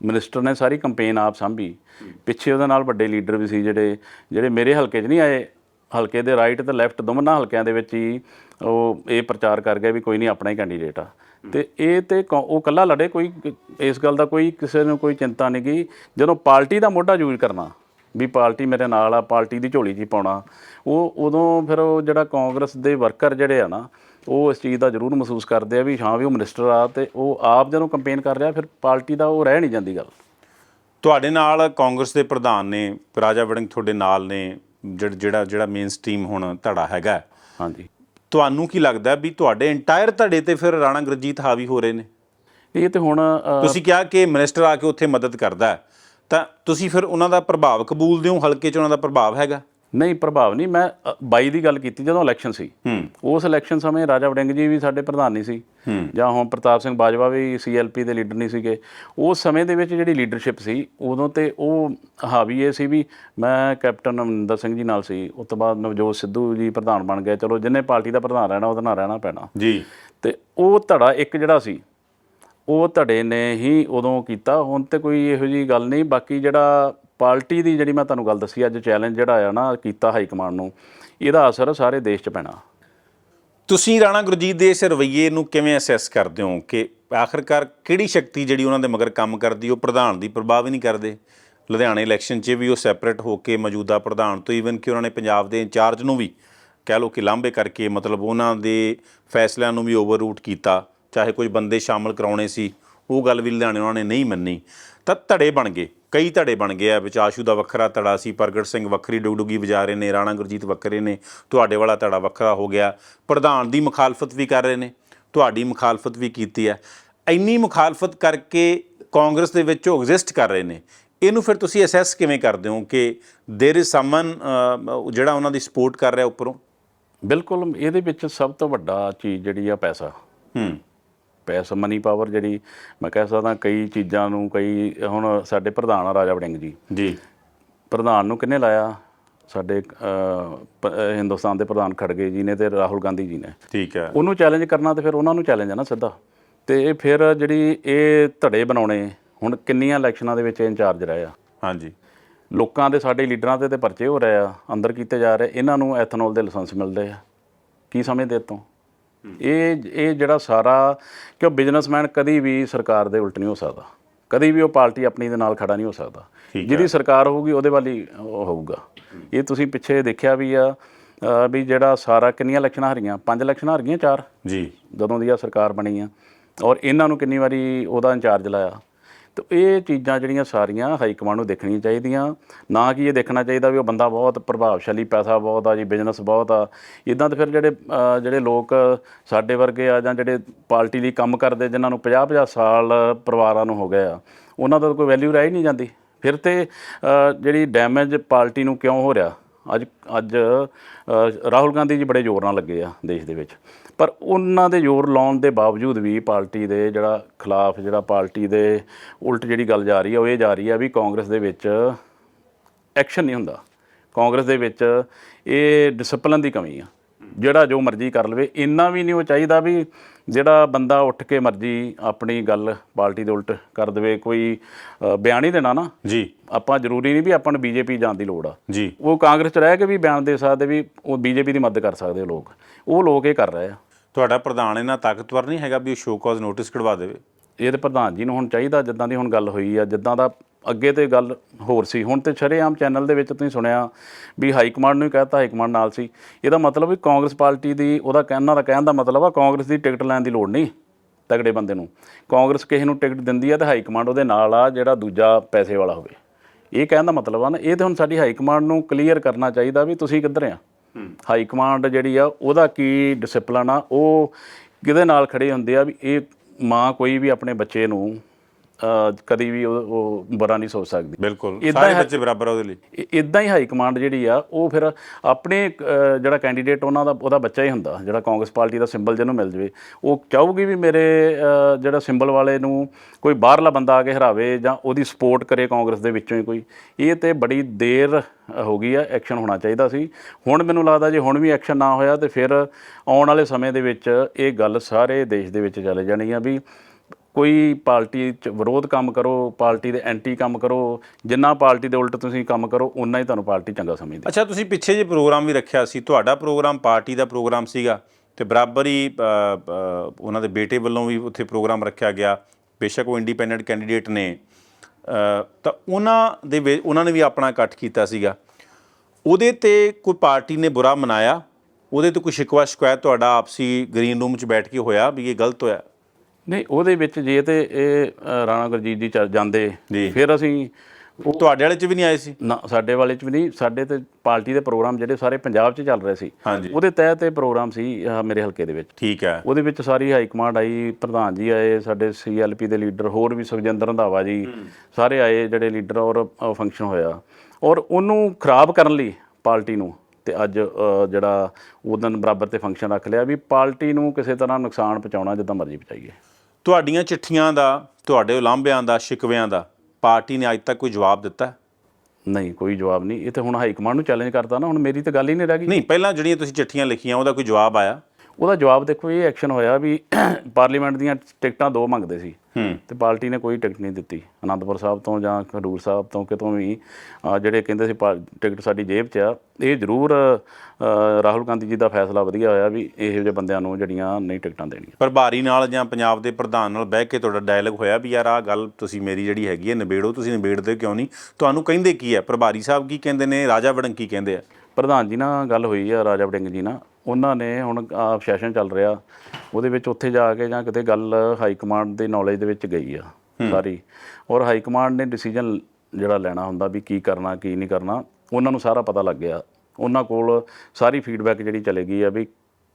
ਮਿਨਿਸਟਰ ਨੇ ਸਾਰੀ ਕੰਪੇਨ ਆਪ ਸੰਭੀ। ਪਿੱਛੇ ਉਹਦੇ ਨਾਲ ਵੱਡੇ ਲੀਡਰ ਵੀ ਸੀ ਜਿਹੜੇ ਜਿਹੜੇ ਮੇਰੇ ਹਲਕੇ 'ਚ ਨਹੀਂ ਆਏ। ਹਲਕੇ ਦੇ ਰਾਈਟ ਤੇ ਲੈਫਟ ਦੋਵਾਂ ਹਲਕਿਆਂ ਦੇ ਵਿੱਚ ਹੀ ਉਹ ਇਹ ਪ੍ਰਚਾਰ ਕਰ ਗਿਆ ਵੀ ਕੋਈ ਨਹੀਂ, ਆਪਣਾ ਹੀ ਕੈਂਡੀਡੇਟ ਆ। ਤੇ ਇਹ ਤੇ ਕੌ- ਉਹ ਕੱਲਾ ਲੜੇ, ਕੋਈ ਇਸ ਗੱਲ ਦਾ ਕੋਈ ਕਿਸੇ ਨੂੰ ਕੋਈ ਚਿੰਤਾ ਨਹੀਂ ਗਈ। ਜਦੋਂ ਪਾਰਟੀ ਦਾ ਮੋਢਾ ਯੂਜ਼ ਕਰਨਾ, ਵੀ ਪਾਰਟੀ ਮੇਰੇ ਨਾਲ ਆ, ਪਾਰਟੀ ਦੀ ਝੋਲੀ 'ਚ ਹੀ ਪਾਉਣਾ, ਉਹ ਉਦੋਂ ਫਿਰ ਉਹ ਜਿਹੜਾ ਕਾਂਗਰਸ ਦੇ ਵਰਕਰ ਜਿਹੜੇ ਆ ਨਾ ਉਹ ਇਸ ਚੀਜ਼ ਦਾ ਜ਼ਰੂਰ ਮਹਿਸੂਸ ਕਰਦੇ ਆ ਵੀ ਹਾਂ ਵੀ ਉਹ ਮਿਨਿਸਟਰ ਆ ਤੇ ਉਹ ਆਪ ਜਦੋਂ ਕੰਪੇਨ ਕਰ ਰਿਹਾ ਫਿਰ ਪਾਰਟੀ ਦਾ ਉਹ ਰਹਿ ਨਹੀਂ ਜਾਂਦੀ ਗੱਲ। ਤੁਹਾਡੇ ਨਾਲ ਕਾਂਗਰਸ ਦੇ ਪ੍ਰਧਾਨ ਨੇ ਰਾਜਾ ਵੜਿੰਗ ਤੁਹਾਡੇ ਨਾਲ ਨੇ ਜਿਹੜਾ ਜਿਹੜਾ ਮੇਨ ਸਟ੍ਰੀਮ ਹੁਣ ਧੜਾ ਹੈਗਾ। ਹਾਂਜੀ। ਤੁਹਾਨੂੰ ਕੀ ਲੱਗਦਾ ਵੀ ਤੁਹਾਡੇ ਇੰਟਾਇਰ ਧੜੇ ਤੇ ਫਿਰ ਰਾਣਾ ਗੁਰਜੀਤ ਹਾਵੀ ਹੋ ਰਹੇ ਨੇ? ਇਹ ਤੇ ਹੁਣ ਤੁਸੀਂ ਕਿਹਾ ਕਿ ਮਿਨਿਸਟਰ ਆ ਕੇ ਉੱਥੇ ਮਦਦ ਕਰਦਾ ਤਾਂ ਤੁਸੀਂ ਫਿਰ ਉਹਨਾਂ ਦਾ ਪ੍ਰਭਾਵ ਕਬੂਲਦੇ ਹੋ? ਹਲਕੇ 'ਚ ਉਹਨਾਂ ਦਾ ਪ੍ਰਭਾਵ ਹੈਗਾ? ਨਹੀਂ ਪ੍ਰਭਾਵ ਨਹੀਂ। ਮੈਂ 22 ਦੀ ਗੱਲ ਕੀਤੀ ਜਦੋਂ ਇਲੈਕਸ਼ਨ ਸੀ। ਉਸ ਇਲੈਕਸ਼ਨ ਸਮੇਂ ਰਾਜਾ ਵੜਿੰਗ ਜੀ ਵੀ ਸਾਡੇ ਪ੍ਰਧਾਨ ਨਹੀਂ ਸੀ। ਜਾਂ ਹੁਣ ਪ੍ਰਤਾਪ ਸਿੰਘ ਬਾਜਵਾ ਵੀ ਸੀਐਲਪੀ ਦੇ ਲੀਡਰ ਨਹੀਂ ਸੀਗੇ। ਉਸ ਸਮੇਂ ਦੇ ਵਿੱਚ ਜਿਹੜੀ ਲੀਡਰਸ਼ਿਪ ਸੀ ਉਦੋਂ ਤੇ ਉਹ ਹਾਵੀ ਇਹ ਸੀ ਵੀ ਮੈਂ ਕੈਪਟਨ ਅਮਰਿੰਦਰ ਸਿੰਘ ਜੀ ਨਾਲ ਸੀ। ਉਸ ਤੋਂ ਬਾਅਦ ਨਵਜੋਤ ਸਿੱਧੂ ਜੀ ਪ੍ਰਧਾਨ ਬਣ ਗਏ। ਚਲੋ ਜਿੰਨੇ ਪਾਰਟੀ ਦਾ ਪ੍ਰਧਾਨ ਰਹਿਣਾ ਉਹਦੇ ਨਾਲ ਰਹਿਣਾ ਪੈਣਾ। ਜੀ। ਤੇ ਉਹ ਧੜਾ ਇੱਕ ਜਿਹੜਾ ਸੀ ਉਹ ਧੜੇ ਨੇ ਹੀ ਉਦੋਂ ਕੀਤਾ। ਹੁਣ ਤੇ ਕੋਈ ਇਹੋ ਜੀ ਗੱਲ ਨਹੀਂ। ਬਾਕੀ ਜਿਹੜਾ ਪਾਰਟੀ ਦੀ ਜਿਹੜੀ ਮੈਂ ਤੁਹਾਨੂੰ ਗੱਲ ਦੱਸੀ, ਅੱਜ ਚੈਲੰਜ ਜਿਹੜਾ ਆ ਨਾ, ਕੀਤਾ ਹਾਈ ਕਮਾਂਡ ਨੂੰ, ਇਹਦਾ ਅਸਰ ਸਾਰੇ ਦੇਸ਼ 'ਚ ਪੈਣਾ। ਤੁਸੀਂ ਰਾਣਾ ਗੁਰਜੀਤ ਦੇ ਇਸ ਰਵੱਈਏ ਨੂੰ ਕਿਵੇਂ ਅਸੈਸ ਕਰਦੇ ਹੋ ਕਿ ਆਖਰਕਾਰ ਕਿਹੜੀ ਸ਼ਕਤੀ ਜਿਹੜੀ ਉਹਨਾਂ ਦੇ ਮਗਰ ਕੰਮ ਕਰਦੀ, ਉਹ ਪ੍ਰਧਾਨ ਦੀ ਪ੍ਰਭਾਵ ਹੀ ਨਹੀਂ ਕਰਦੇ? ਲੁਧਿਆਣਾ ਇਲੈਕਸ਼ਨ 'ਚ ਵੀ ਉਹ ਸੈਪਰੇਟ ਹੋ ਕੇ ਮੌਜੂਦਾ ਪ੍ਰਧਾਨ ਤੋਂ ਈਵਨ ਕਿ ਉਹਨਾਂ ਨੇ ਪੰਜਾਬ ਦੇ ਇੰਚਾਰਜ ਨੂੰ ਵੀ ਕਹਿ ਲਓ ਕਿ ਲਾਂਭੇ ਕਰਕੇ ਮਤਲਬ ਉਹਨਾਂ ਦੇ ਫੈਸਲਿਆਂ ਨੂੰ ਵੀ ਓਵਰਰੂਟ ਕੀਤਾ, ਚਾਹੇ ਕੋਈ ਬੰਦੇ ਸ਼ਾਮਲ ਕਰਾਉਣੇ ਸੀ, ਉਹ ਗੱਲ ਵੀ ਲੁਧਿਆਣੇ ਉਹਨਾਂ ਨੇ ਨਹੀਂ ਮੰਨੀ। ਤਾਂ ਧੜੇ ਬਣ ਗਏ। ਕਈ ਧੜੇ ਬਣ ਗਏ ਆ ਵਿੱਚ ਆਸ਼ੂ ਦਾ ਵੱਖਰਾ ਧੜਾ ਸੀ ਪ੍ਰਗਟ ਸਿੰਘ ਵੱਖਰੀ ਡੁਗਡੁਗੀ ਵਜਾ ਰਹੇ ਨੇ ਰਾਣਾ ਗੁਰਜੀਤ ਵੱਖਰੇ ਨੇ ਤੁਹਾਡੇ ਵਾਲਾ ਧੜਾ ਵੱਖਰਾ ਹੋ ਗਿਆ ਪ੍ਰਧਾਨ ਦੀ ਮੁਖਾਲਫਤ ਵੀ ਕਰ ਰਹੇ ਨੇ ਤੁਹਾਡੀ ਮੁਖਾਲਫਤ ਵੀ ਕੀਤੀ ਹੈ ਇੰਨੀ ਮੁਖਾਲਫਤ ਕਰਕੇ ਕਾਂਗਰਸ ਦੇ ਵਿੱਚ ਉਹ ਐਗਜ਼ਿਸਟ ਕਰ ਰਹੇ ਨੇ ਇਹਨੂੰ ਫਿਰ ਤੁਸੀਂ ਅਸੈਸ ਕਿਵੇਂ ਕਰਦੇ ਹੋ ਕਿ देयर इज ਸਮਨ ਜਿਹੜਾ ਉਹਨਾਂ ਦੀ ਸਪੋਰਟ ਕਰ ਰਿਹਾ ਉੱਪਰੋਂ ਬਿਲਕੁਲ ਇਹਦੇ ਵਿੱਚ ਸਭ ਤੋਂ ਵੱਡਾ ਚੀਜ਼ ਜਿਹੜੀ ਆ ਪੈਸਾ ਹੂੰ ਪੈਸਾ ਮਨੀ ਪਾਵਰ ਜਿਹੜੀ ਮੈਂ ਕਹਿ ਸਕਦਾ ਕਈ ਚੀਜ਼ਾਂ ਨੂੰ ਕਈ ਹੁਣ ਸਾਡੇ ਪ੍ਰਧਾਨ ਆ ਰਾਜਾ ਵੜਿੰਗ ਜੀ। ਜੀ। ਪ੍ਰਧਾਨ ਨੂੰ ਕਿੰਨੇ ਲਾਇਆ? ਸਾਡੇ ਹਿੰਦੁਸਤਾਨ ਦੇ ਪ੍ਰਧਾਨ ਖੜਗੇ ਜੀ ਨੇ ਤੇ ਰਾਹੁਲ ਗਾਂਧੀ ਜੀ ਨੇ। ਠੀਕ ਹੈ। ਉਹਨੂੰ ਚੈਲੰਜ ਕਰਨਾ ਤੇ ਫਿਰ ਉਹਨਾਂ ਨੂੰ ਚੈਲੰਜ ਆ ਨਾ ਸਿੱਧਾ। ਤੇ ਇਹ ਫਿਰ ਜਿਹੜੀ ਇਹ ਧੜੇ ਬਣਾਉਣੇ ਹੁਣ ਕਿੰਨੀਆਂ ਇਲੈਕਸ਼ਨਾਂ ਦੇ ਵਿੱਚ ਇੰਚਾਰਜ ਰਹੇ ਆ। ਹਾਂਜੀ। ਲੋਕਾਂ ਦੇ ਸਾਡੇ ਲੀਡਰਾਂ ਤੇ ਤੇ ਪਰਚੇ ਹੋ ਰਹੇ ਆ ਅੰਦਰ ਕੀਤੇ ਜਾ ਰਹੇ ਇਹਨਾਂ ਨੂੰ ਐਥਨੋਲ ਦੇ ਲਾਇਸੈਂਸ ਮਿਲਦੇ ਆ। ਕੀ ਸਮਝਦੇ ਤੋਂ ਇਹ ਇਹ ਜਿਹੜਾ ਸਾਰਾ ਕਿਉਂ ਬਿਜ਼ਨਸਮੈਨ ਕਦੀ ਵੀ ਸਰਕਾਰ ਦੇ ਉਲਟ ਨਹੀਂ ਹੋ ਸਕਦਾ। ਕਦੀ ਵੀ ਉਹ ਪਾਰਟੀ ਆਪਣੀ ਦੇ ਨਾਲ ਖੜਾ ਨਹੀਂ ਹੋ ਸਕਦਾ। ਜਿਹਦੀ ਸਰਕਾਰ ਹੋਊਗੀ ਉਹਦੇ ਵੱਲ ਉਹ ਹੋਊਗਾ। ਇਹ ਤੁਸੀਂ ਪਿੱਛੇ ਦੇਖਿਆ ਵੀ ਆ ਵੀ ਜਿਹੜਾ ਸਾਰਾ ਕਿੰਨੀਆਂ ਇਲੈਕਸ਼ਨਾਂ ਹਾਰੀਆਂ? ਪੰਜ ਇਲੈਕਸ਼ਨਾਂ ਹਾਰੀਆਂ ਚਾਰ? ਜੀ। ਜਦੋਂ ਦੀ ਆ ਸਰਕਾਰ ਬਣੀ ਆ। ਔਰ ਇਹਨਾਂ ਨੂੰ ਕਿੰਨੀ ਵਾਰੀ ਉਹਦਾ ਇੰਚਾਰਜ ਲਾਇਆ? ਤੇ ਇਹ ਚੀਜ਼ਾਂ ਜਿਹੜੀਆਂ ਸਾਰੀਆਂ ਹਾਈ ਕਮਾਂਡ ਨੂੰ ਦੇਖਣੀਆਂ ਚਾਹੀਦੀਆਂ। ਨਾ ਕਿ ਇਹ ਦੇਖਣਾ ਚਾਹੀਦਾ ਵੀ ਉਹ ਬੰਦਾ ਬਹੁਤ ਪ੍ਰਭਾਵਸ਼ਾਲੀ ਪੈਸਾ ਬਹੁਤ ਆ ਜੀ ਬਿਜ਼ਨਸ ਬਹੁਤ ਆ। ਇਦਾਂ ਤੇ ਫਿਰ ਜਿਹੜੇ ਜਿਹੜੇ ਲੋਕ ਸਾਡੇ ਵਰਗੇ ਆ ਜਾਂ ਜਿਹੜੇ ਪਾਰਟੀ ਲਈ ਕੰਮ ਕਰਦੇ ਜਿਨ੍ਹਾਂ ਨੂੰ 50 50 ਸਾਲ ਪਰਿਵਾਰਾਂ ਨੂੰ ਹੋ ਗਏ ਆ, ਉਹਨਾਂ ਦਾ ਤਾਂ ਕੋਈ ਵੈਲਿਊ ਰਹਿ ਹੀ ਨਹੀਂ ਜਾਂਦੀ। ਫਿਰ ਤੇ ਜਿਹੜੀ ਡੈਮੇਜ ਪਾਰਟੀ ਨੂੰ ਕਿਉਂ ਹੋ ਰਿਹਾ? ਅੱਜ ਅੱਜ ਰਾਹੁਲ ਗਾਂਧੀ ਜੀ ਬੜੇ ਜ਼ੋਰ ਨਾਲ ਲੱਗੇ ਆ ਦੇਸ਼ ਦੇ ਵਿੱਚ। ਪਰ ਉਹਨਾਂ ਦੇ ਜ਼ੋਰ ਲਾਉਣ ਦੇ ਬਾਵਜੂਦ ਵੀ ਪਾਰਟੀ ਦੇ ਜਿਹੜਾ ਖਿਲਾਫ ਜਿਹੜਾ ਪਾਰਟੀ ਦੇ ਉਲਟ ਜਿਹੜੀ ਗੱਲ ਜਾ ਰਹੀ ਆ ਉਹ ਇਹ ਜਾ ਰਹੀ ਆ ਵੀ ਕਾਂਗਰਸ ਦੇ ਵਿੱਚ ਐਕਸ਼ਨ ਨਹੀਂ ਹੁੰਦਾ। ਕਾਂਗਰਸ ਦੇ ਵਿੱਚ ਇਹ ਡਿਸਪਲਿਨ ਦੀ ਕਮੀ ਆ। ਜਿਹੜਾ ਜੋ ਮਰਜ਼ੀ ਕਰ ਲਵੇ ਇੰਨਾ ਵੀ ਨਹੀਂ ਉਹ ਚਾਹੀਦਾ ਵੀ ਜਿਹੜਾ ਬੰਦਾ ਉੱਠ ਕੇ ਮਰਜ਼ੀ ਆਪਣੀ ਗੱਲ ਪਾਰਟੀ ਦੇ ਉਲਟ ਕਰ ਦੇਵੇ। ਕੋਈ ਬਿਆਨ ਹੀ ਦੇਣਾ ਨਾ। ਜੀ। ਆਪਾਂ ਜ਼ਰੂਰੀ ਨਹੀਂ ਵੀ ਆਪਾਂ ਨੂੰ ਬੀਜੇਪੀ ਜਾਣ ਦੀ ਲੋੜ ਆ। ਜੀ। ਉਹ ਕਾਂਗਰਸ ਚ ਰਹਿ ਕੇ ਵੀ ਬਿਆਨ ਦੇ ਸਕਦੇ ਵੀ ਉਹ ਬੀਜੇਪੀ ਦੀ ਮਦਦ ਕਰ ਸਕਦੇ ਲੋਕ। ਉਹ ਲੋਕ ਇਹ ਕਰ ਰਹੇ ਆ। ਤੁਹਾਡਾ ਪ੍ਰਧਾਨ ਇਹਨਾਂ ਤਾਕਤਵਰ ਨਹੀਂ ਹੈਗਾ ਵੀ ਉਹ ਸ਼ੋਅ ਕਾਜ਼ ਨੋਟਿਸ ਕਢਵਾ ਦੇਵੇ? ਇਹ ਤੇ ਪ੍ਰਧਾਨ ਜੀ ਨੂੰ ਹੁਣ ਚਾਹੀਦਾ, ਜਿੱਦਾਂ ਦੀ ਹੁਣ ਗੱਲ ਹੋਈ ਆ, ਜਿੱਦਾਂ ਦਾ ਅੱਗੇ ਤੇ ਗੱਲ ਹੋਰ ਸੀ। ਹੁਣ ਤੇ ਸ਼ਰੇਆਮ ਚੈਨਲ ਦੇ ਵਿੱਚ ਤੁਸੀਂ ਸੁਣਿਆ ਵੀ ਹਾਈ ਕਮਾਂਡ ਨੂੰ ਹੀ ਕਹਤਾ ਹਾਈ ਕਮਾਂਡ ਨਾਲ ਸੀ। ਇਹਦਾ ਮਤਲਬ ਵੀ ਕਾਂਗਰਸ ਪਾਰਟੀ ਦੀ, ਉਹਦਾ ਕਹਿਣਾ ਦਾ ਕਹਿਣ ਦਾ ਮਤਲਬ ਆ ਕਾਂਗਰਸ ਦੀ ਟਿਕਟ ਲੈਣ ਦੀ ਲੋੜ ਨਹੀਂ ਤਗੜੇ ਬੰਦੇ ਨੂੰ। ਕਾਂਗਰਸ ਕਿਸੇ ਨੂੰ ਟਿਕਟ ਦਿੰਦੀ ਆ ਤੇ ਹਾਈ ਕਮਾਂਡ ਉਹਦੇ ਨਾਲ ਆ, ਜਿਹੜਾ ਦੂਜਾ ਪੈਸੇ ਵਾਲਾ ਹੋਵੇ। ਇਹ ਕਹਿਣ ਦਾ ਮਤਲਬ ਆ ਨਾ, ਇਹ ਤੇ ਹੁਣ ਸਾਡੀ ਹਾਈ ਕਮਾਂਡ ਨੂੰ ਕਲੀਅਰ ਕਰਨਾ ਚਾਹੀਦਾ ਵੀ ਤੁਸੀਂ ਕਿੱਧਰ ਆ? ਹਾਈ ਕਮਾਂਡ ਜਿਹੜੀ ਆ, ਉਹਦਾ ਕੀ ਡਿਸਪਲਨ ਆ, ਉਹ ਕਿਹਦੇ ਨਾਲ ਖੜੇ ਹੁੰਦੇ ਆ ਵੀ ਇਹ ਮਾਂ ਕੋਈ ਵੀ ਆਪਣੇ ਬੱਚੇ ਨੂੰ ਕਦੀ ਵੀ ਉਹ ਬੁਰਾ ਨਹੀਂ ਸੋਚ ਸਕਦੀ। ਬਿਲਕੁਲ। ਸਾਰੇ ਬੱਚੇ ਬਰਾਬਰ ਆ ਉਹਦੇ ਲਈ। ਇਦਾਂ ਹੀ ਹਾਈ ਕਮਾਂਡ ਜਿਹੜੀ ਆ ਉਹ ਫਿਰ ਆਪਣੇ ਜਿਹੜਾ ਕੈਂਡੀਡੇਟ ਉਹਨਾਂ ਦਾ ਉਹਦਾ ਬੱਚਾ ਹੀ ਹੁੰਦਾ ਜਿਹੜਾ ਕਾਂਗਰਸ ਪਾਰਟੀ ਦਾ ਸਿੰਬਲ ਜਿਹਨੂੰ ਮਿਲ ਜਵੇ। ਉਹ ਚਾਹੂਗੀ ਵੀ ਮੇਰੇ ਜਿਹੜਾ ਸਿੰਬਲ ਵਾਲੇ ਨੂੰ ਕੋਈ ਬਾਹਰਲਾ ਬੰਦਾ ਆ ਕੇ ਹਰਾਵੇ ਜਾਂ ਉਹਦੀ ਸਪੋਰਟ ਕਰੇ ਕਾਂਗਰਸ ਦੇ ਵਿੱਚੋਂ ਹੀ ਕੋਈ। ਇਹ ਤੇ ਬੜੀ ਦੇਰ ਹੋ ਗਈ ਆ ਐਕਸ਼ਨ ਹੋਣਾ ਚਾਹੀਦਾ ਸੀ। ਹੁਣ ਮੈਨੂੰ ਲੱਗਦਾ ਜੇ ਹੁਣ ਵੀ ਐਕਸ਼ਨ ਨਾ ਹੋਇਆ ਤੇ ਫਿਰ ਆਉਣ ਵਾਲੇ ਸਮੇਂ ਦੇ ਵਿੱਚ ਇਹ ਗੱਲ ਸਾਰੇ ਦੇਸ਼ ਦੇ ਵਿੱਚ ਚੱਲੇ ਜਾਣੀ ਆ ਵੀ ਕੋਈ ਪਾਰਟੀ ਚ ਵਿਰੋਧ ਕੰਮ ਕਰੋ ਪਾਰਟੀ ਦੇ ਐਂਟੀ ਕੰਮ ਕਰੋ ਜਿੰਨਾ ਪਾਰਟੀ ਦੇ ਉਲਟ ਤੁਸੀਂ ਕੰਮ ਕਰੋ ਉਨਾ ਹੀ ਤੁਹਾਨੂੰ ਪਾਰਟੀ ਚੰਗਾ ਸਮਝਦੀ। ਅੱਛਾ ਤੁਸੀਂ ਪਿੱਛੇ ਜੇ ਪ੍ਰੋਗਰਾਮ ਵੀ ਰੱਖਿਆ ਸੀ ਤੁਹਾਡਾ ਪ੍ਰੋਗਰਾਮ ਪਾਰਟੀ ਦਾ ਪ੍ਰੋਗਰਾਮ ਸੀਗਾ ਤੇ ਬਰਾਬਰ ਹੀ ਅ, ਅ, ਉਹਨਾਂ ਦੇ ਬੇਟੇ ਵੱਲੋਂ ਵੀ ਉੱਥੇ ਪ੍ਰੋਗਰਾਮ ਰੱਖਿਆ ਗਿਆ ਬੇਸ਼ੱਕ ਉਹ ਇੰਡੀਪੈਂਡੈਂਟ ਕੈਂਡੀਡੇਟ ਨੇ। ਅ, ਤਾਂ ਉਹਨਾਂ ਦੇ ਵਿੱਚ ਉਹਨਾਂ ਨੇ ਵੀ ਆਪਣਾ ਇਕੱਠ ਕੀਤਾ ਸੀਗਾ। ਉਹਦੇ ਤੇ ਕੋਈ ਪਾਰਟੀ ਨੇ ਬੁਰਾ ਮਨਾਇਆ? ਉਹਦੇ ਤੇ ਕੋਈ ਸ਼ਿਕਵਾ ਸ਼ਿਕਾਇਤ ਤੁਹਾਡਾ ਆਪਸੀ ਗ੍ਰੀਨ ਰੂਮ 'ਚ ਬੈਠ ਕੇ ਹੋਇਆ ਵੀ ਇਹ ਗਲਤ ਹੋਇਆ? ਨਹੀਂ ਉਹਦੇ ਵਿੱਚ ਜੇ ਤੇ ਇਹ ਅ, ਰਾਣਾ ਗੁਰਜੀਤ ਜੀ ਚੱਲ ਜਾਂਦੇ ਜੀ। ਫਿਰ ਅਸੀਂ ਉਹ ਤੁਹਾਡੇ ਵਾਲੇ 'ਚ ਵੀ ਨਹੀਂ ਆਏ ਸੀ? ਨਾ ਸਾਡੇ ਵਾਲੇ ਚ ਵੀ ਨਹੀਂ ਸਾਡੇ ਤੇ ਪਾਰਟੀ ਦੇ ਪ੍ਰੋਗਰਾਮ ਜਿਹੜੇ ਸਾਰੇ ਪੰਜਾਬ 'ਚ ਚੱਲ ਰਹੇ ਸੀ। ਹਾਂਜੀ। ਉਹਦੇ ਤਹਿਤ ਇਹ ਪ੍ਰੋਗਰਾਮ ਸੀ ਮੇਰੇ ਹਲਕੇ ਦੇ ਵਿੱਚ। ਠੀਕ ਹੈ। ਉਹਦੇ ਵਿੱਚ ਸਾਰੀ ਹਾਈ ਕਮਾਂਡ ਆਈ ਪ੍ਰਧਾਨ ਜੀ ਆਏ ਸਾਡੇ ਸੀਐਲਪੀ ਦੇ ਲੀਡਰ ਹੋਰ ਵੀ ਸੁਖਜਿੰਦਰ ਰੰਧਾਵਾ ਜੀ ਸਾਰੇ ਆਏ ਜਿਹੜੇ ਲੀਡਰ ਔਰ ਫੰਕਸ਼ਨ ਹੋਇਆ। ਔਰ ਉਹਨੂੰ ਖਰਾਬ ਕਰਨ ਲਈ ਪਾਰਟੀ ਨੂੰ ਤੇ ਅੱਜ ਅ, ਜਿਹੜਾ ਉਦੋਂ ਬਰਾਬਰ ਤੇ ਫੰਕਸ਼ਨ ਰੱਖ ਲਿਆ ਵੀ ਪਾਰਟੀ ਨੂੰ ਕਿਸੇ ਤਰ੍ਹਾਂ ਨੁਕਸਾਨ ਪਹੁੰਚਾਉਣਾ ਜਿੱਦਾਂ ਮਰਜ਼ੀ ਪਹੁੰਚਾਈਏ। ਤੁਹਾਡੀਆਂ ਚਿੱਠੀਆਂ ਦਾ ਤੁਹਾਡੇ ਉਲਾਂਭਿਆਂ ਦਾ ਸ਼ਿਕਵਿਆਂ ਦਾ ਪਾਰਟੀ ਨੇ ਅੱਜ ਤੱਕ ਕੋਈ ਜਵਾਬ ਦਿੱਤਾ? ਨਹੀਂ ਕੋਈ ਜਵਾਬ ਨਹੀਂ। ਇਹ ਤੇ ਹੁਣ ਹਾਈ ਕਮਾਂਡ ਨੂੰ ਚੈਲੰਜ ਕਰਤਾ ਨਾ ਹੁਣ ਮੇਰੀ ਤਾਂ ਗੱਲ ਹੀ ਨਹੀਂ ਰਹਿ ਗਈ। ਨਹੀਂ ਪਹਿਲਾਂ ਜਿਹੜੀਆਂ ਤੁਸੀਂ ਚਿੱਠੀਆਂ ਲਿਖੀਆਂ ਉਹਦਾ ਕੋਈ ਜਵਾਬ ਆਇਆ? ਉਹਦਾ ਜਵਾਬ ਦੇਖੋ ਇਹ ਐਕਸ਼ਨ ਹੋਇਆ ਵੀ [COUGHS] ਪਾਰਲੀਮੈਂਟ ਦੀਆਂ ਟਿਕਟਾਂ ਦੋ ਮੰਗਦੇ ਸੀ। ਤੇ ਪਾਰਟੀ ਨੇ ਕੋਈ ਟਿਕਟ ਨਹੀਂ ਦਿੱਤੀ। ਅਨੰਦਪੁਰ ਸਾਹਿਬ ਤੋਂ ਜਾਂ ਖਡੂਰ ਸਾਹਿਬ ਤੋਂ ਕਿਤੋਂ ਵੀ ਜਿਹੜੇ ਕਹਿੰਦੇ ਸੀ ਟਿਕਟ ਸਾਡੀ ਜੇਬ 'ਚ ਆ ਇਹ ਜ਼ਰੂਰ ਰਾਹੁਲ ਗਾਂਧੀ ਜੀ ਦਾ ਫੈਸਲਾ ਵਧੀਆ ਹੋਇਆ ਵੀ ਇਹੋ ਜਿਹੇ ਬੰਦਿਆਂ ਨੂੰ ਜਿਹੜੀਆਂ ਨਹੀਂ ਟਿਕਟਾਂ ਦੇਣੀਆਂ। ਪ੍ਰਭਾਰੀ ਨਾਲ ਜਾਂ ਪੰਜਾਬ ਦੇ ਪ੍ਰਧਾਨ ਨਾਲ ਬਹਿ ਕੇ ਤੁਹਾਡਾ ਡਾਇਲੌਗ ਹੋਇਆ ਵੀ ਯਾਰ ਆਹ ਗੱਲ ਤੁਸੀਂ ਮੇਰੀ ਜਿਹੜੀ ਹੈਗੀ ਹੈ ਨਿਬੇੜੋ ਤੁਸੀਂ ਨਿਬੇੜਦੇ ਕਿਉਂ ਨਹੀਂ? ਤੁਹਾਨੂੰ ਕਹਿੰਦੇ ਕੀ ਹੈ? ਪ੍ਰਭਾਰੀ ਸਾਹਿਬ ਕੀ ਕਹਿੰਦੇ ਨੇ? ਰਾਜਾ ਵੜਿੰਗ ਕੀ ਕਹਿੰਦੇ ਆ? ਪ੍ਰਧਾਨ ਜੀ ਨਾਲ ਗੱਲ ਹੋਈ ਆ ਰਾਜਾ ਵੜਿੰਗ ਜੀ ਨਾਲ। ਉਹਨਾਂ ਨੇ ਹੁਣ ਆ ਸੈਸ਼ਨ ਚੱਲ ਰਿਹਾ। ਉਹਦੇ ਵਿੱਚ ਉੱਥੇ ਜਾ ਕੇ ਜਾਂ ਕਿਤੇ ਗੱਲ ਹਾਈ ਕਮਾਂਡ ਦੇ ਨੌਲੇਜ ਦੇ ਵਿੱਚ ਗਈ ਆ ਸਾਰੀ। ਔਰ ਹਾਈ ਕਮਾਂਡ ਨੇ ਡਿਸੀਜਨ ਜਿਹੜਾ ਲੈਣਾ ਹੁੰਦਾ ਵੀ ਕੀ ਕਰਨਾ ਕੀ ਨਹੀਂ ਕਰਨਾ ਉਹਨਾਂ ਨੂੰ ਸਾਰਾ ਪਤਾ ਲੱਗ ਗਿਆ। ਉਹਨਾਂ ਕੋਲ ਸਾਰੀ ਫੀਡਬੈਕ ਜਿਹੜੀ ਚਲੇ ਗਈ ਆ ਵੀ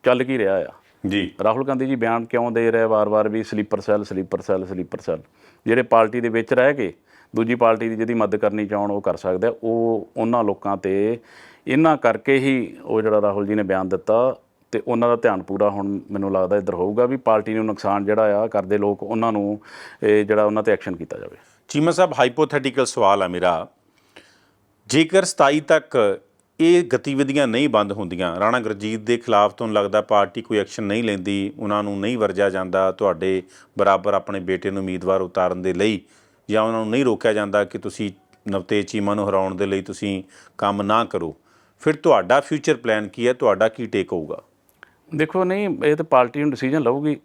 ਚੱਲ ਕੀ ਰਿਹਾ ਆ। ਜੀ। ਰਾਹੁਲ ਗਾਂਧੀ ਜੀ ਬਿਆਨ ਕਿਉਂ ਦੇ ਰਹੇ ਵਾਰ-ਵਾਰ ਵੀ sleeper cell sleeper cell sleeper cell ਜਿਹੜੇ ਪਾਰਟੀ ਦੇ ਵਿੱਚ ਰਹਿ ਕੇ ਦੂਜੀ ਪਾਰਟੀ ਦੀ ਜਿਹਦੀ ਮਦਦ ਕਰਨੀ ਚਾਹਣ ਉਹ ਕਰ ਸਕਦੇ ਆ ਉਹ ਉਹਨਾਂ ਲੋਕਾਂ ਤੇ ਇਹਨਾਂ ਕਰਕੇ ਹੀ ਉਹ ਜਿਹੜਾ ਰਾਹੁਲ ਜੀ ਨੇ ਬਿਆਨ ਦਿੱਤਾ ਤੇ ਉਹਨਾਂ ਦਾ ਧਿਆਨ ਪੂਰਾ ਹੁਣ ਮੈਨੂੰ ਲੱਗਦਾ ਇੱਧਰ ਹੋਊਗਾ ਵੀ ਪਾਰਟੀ ਨੂੰ ਨੁਕਸਾਨ ਜਿਹੜਾ ਆ ਕਰਦੇ ਲੋਕ ਉਹਨਾਂ ਨੂੰ ਇਹ ਜਿਹੜਾ ਉਹਨਾਂ ਤੇ ਐਕਸ਼ਨ ਕੀਤਾ ਜਾਵੇ। ਚੀਮਾ ਸਾਹਿਬ ਹਾਈਪੋਥੈਟੀਕਲ ਸਵਾਲ ਆ ਮੇਰਾ। ਜੇਕਰ 27 ਤੱਕ ਇਹ ਗਤੀਵਿਧੀਆਂ ਨਹੀਂ ਬੰਦ ਹੁੰਦੀਆਂ, ਰਾਣਾ ਗੁਰਜੀਤ ਦੇ ਖਿਲਾਫ ਤੁਹਾਨੂੰ ਲੱਗਦਾ ਪਾਰਟੀ ਕੋਈ ਐਕਸ਼ਨ ਨਹੀਂ ਲੈਂਦੀ, ਉਹਨਾਂ ਨੂੰ ਨਹੀਂ ਵਰਜਿਆ ਜਾਂਦਾ, ਤੁਹਾਡੇ ਬਰਾਬਰ ਆਪਣੇ ਬੇਟੇ ਨੂੰ ਉਮੀਦਵਾਰ ਉਤਾਰਨ ਦੇ ਲਈ ਜਾਂ ਉਹਨਾਂ ਨੂੰ ਨਹੀਂ ਰੋਕਿਆ ਜਾਂਦਾ ਕਿ ਤੁਸੀਂ ਨਵਤੇਜ ਚੀਮਾ ਨੂੰ ਹਰਾਉਣ ਦੇ ਲਈ ਤੁਸੀਂ ਕੰਮ ਨਾ ਕਰੋ ਫਿਰ ਤੁਹਾਡਾ ਫਿਊਚਰ ਪਲਾਨ ਕੀ ਹੈ? ਤੁਹਾਡਾ ਕੀ ਟੇਕ ਹੋਊਗਾ? ਦੇਖੋ ਨਹੀਂ ਇਹ ਤਾਂ ਪਾਰਟੀ ਨੂੰ ਡਿਸੀਜਨ ਲਊਗੀ।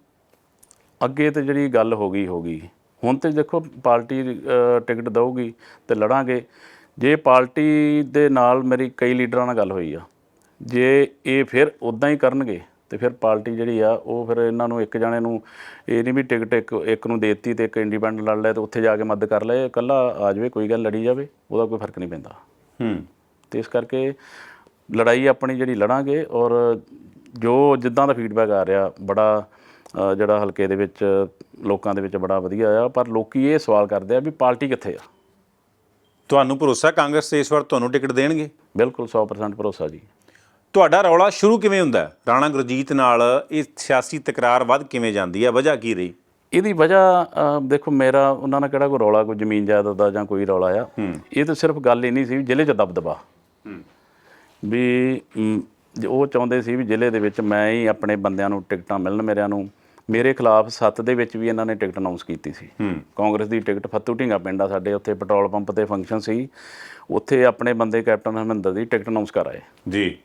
ਅੱਗੇ ਤੇ ਜਿਹੜੀ ਗੱਲ ਹੋ ਗਈ ਹੋ ਗਈ। ਹੁਣ ਤੇ ਦੇਖੋ ਪਾਰਟੀ ਟਿਕਟ ਦਊਗੀ ਤੇ ਲੜਾਂਗੇ। ਜੇ ਪਾਰਟੀ ਦੇ ਨਾਲ ਮੇਰੀ ਕਈ ਲੀਡਰਾਂ ਨਾਲ ਗੱਲ ਹੋਈ ਆ ਜੇ ਇਹ ਫਿਰ ਉਦਾਂ ਹੀ ਕਰਨਗੇ ਤੇ ਫਿਰ ਪਾਰਟੀ ਜਿਹੜੀ ਆ ਉਹ ਫਿਰ ਇਹਨਾਂ ਨੂੰ ਇੱਕ ਜਣੇ ਨੂੰ ਇਹ ਨਹੀਂ ਵੀ ਟਿਕਟ ਇੱਕ ਇੱਕ ਨੂੰ ਦੇਤੀ ਤੇ ਇੱਕ ਇੰਡੀਪੈਂਡੈਂਟ ਲੜ ਲਿਆ ਤੇ ਉੱਥੇ ਜਾ ਕੇ ਮਦਦ ਕਰ ਲਏ। ਇਕੱਲਾ ਆ ਜਾਵੇ ਕੋਈ ਗੱਲ ਲੜੀ ਜਾਵੇ ਉਹਦਾ ਕੋਈ ਫ਼ਰਕ ਨਹੀਂ ਪੈਂਦਾ। ਹੂੰ। ਤੇ ਇਸ ਕਰਕੇ ਲੜਾਈ ਆਪਣੀ ਜਿਹੜੀ ਲੜਾਂਗੇ ਔਰ ਜੋ ਜਿੱਦਾਂ ਦਾ ਫੀਡਬੈਕ ਆ ਰਿਹਾ ਬੜਾ ਜਿਹੜਾ ਹਲਕੇ ਦੇ ਵਿੱਚ ਲੋਕਾਂ ਦੇ ਵਿੱਚ ਬੜਾ ਵਧੀਆ ਆ ਪਰ ਲੋਕੀ ਇਹ ਸਵਾਲ ਕਰਦੇ ਆ ਵੀ ਪਾਰਟੀ ਕਿੱਥੇ ਆ? ਤੁਹਾਨੂੰ ਭਰੋਸਾ ਕਾਂਗਰਸ ਤੇ ਇਸ ਵਾਰ ਤੁਹਾਨੂੰ ਟਿਕਟ ਦੇਣਗੇ? ਬਿਲਕੁਲ 100% ਭਰੋਸਾ ਜੀ। ਤੁਹਾਡਾ ਰੌਲਾ ਸ਼ੁਰੂ ਕਿਵੇਂ ਹੁੰਦਾ? ਰਾਣਾ ਗੁਰਜੀਤ ਨਾਲ ਇਹ ਸਿਆਸੀ ਤਕਰਾਰ ਵੱਧ ਕਿਵੇਂ ਜਾਂਦੀ ਹੈ ਵਜ੍ਹਾ ਕੀ ਰਹੀ? ਇਹਦੀ ਵਜ੍ਹਾ ਦੇਖੋ ਮੇਰਾ ਉਹਨਾਂ ਨਾਲ ਕਿਹੜਾ ਕੋਈ ਰੌਲਾ ਕੋਈ ਜ਼ਮੀਨ ਜਾਇਦਾਦ ਦਾ ਜਾਂ ਕੋਈ ਰੌਲਾ ਆ। ਇਹ ਤਾਂ ਸਿਰਫ ਗੱਲ ਇੰਨੀ ਸੀ ਵੀ ਜ਼ਿਲ੍ਹੇ 'ਚ ਦਬਦਬਾ। ਵੀ ਉਹ ਚਾਹੁੰਦੇ ਸੀ ਵੀ ਜ਼ਿਲ੍ਹੇ ਦੇ ਵਿੱਚ ਮੈਂ ਹੀ ਆਪਣੇ ਬੰਦਿਆਂ ਨੂੰ ਟਿਕਟਾਂ ਮਿਲਣ ਮੇਰਿਆਂ ਨੂੰ ਮੇਰੇ ਖਿਲਾਫ ਸੱਤ ਦੇ ਵਿੱਚ ਵੀ ਇਹਨਾਂ ਨੇ ਟਿਕਟ ਅਨਾਉਂਸ ਕੀਤੀ ਸੀ। ਕਾਂਗਰਸ ਦੀ ਟਿਕਟ ਫੱਤੂ ਢਿੰਗਾ ਪਿੰਡ ਆ ਸਾਡੇ ਉੱਥੇ ਪੈਟਰੋਲ ਪੰਪ ਤੇ ਫੰਕਸ਼ਨ ਸੀ। ਉੱਥੇ ਆਪਣੇ ਬੰਦੇ ਕੈਪਟਨ ਹਰਮਿੰਦਰ ਦੀ ਟਿਕਟ ਅਨਾਉਂਸ ਕਰ ਆਏ। ਜੀ।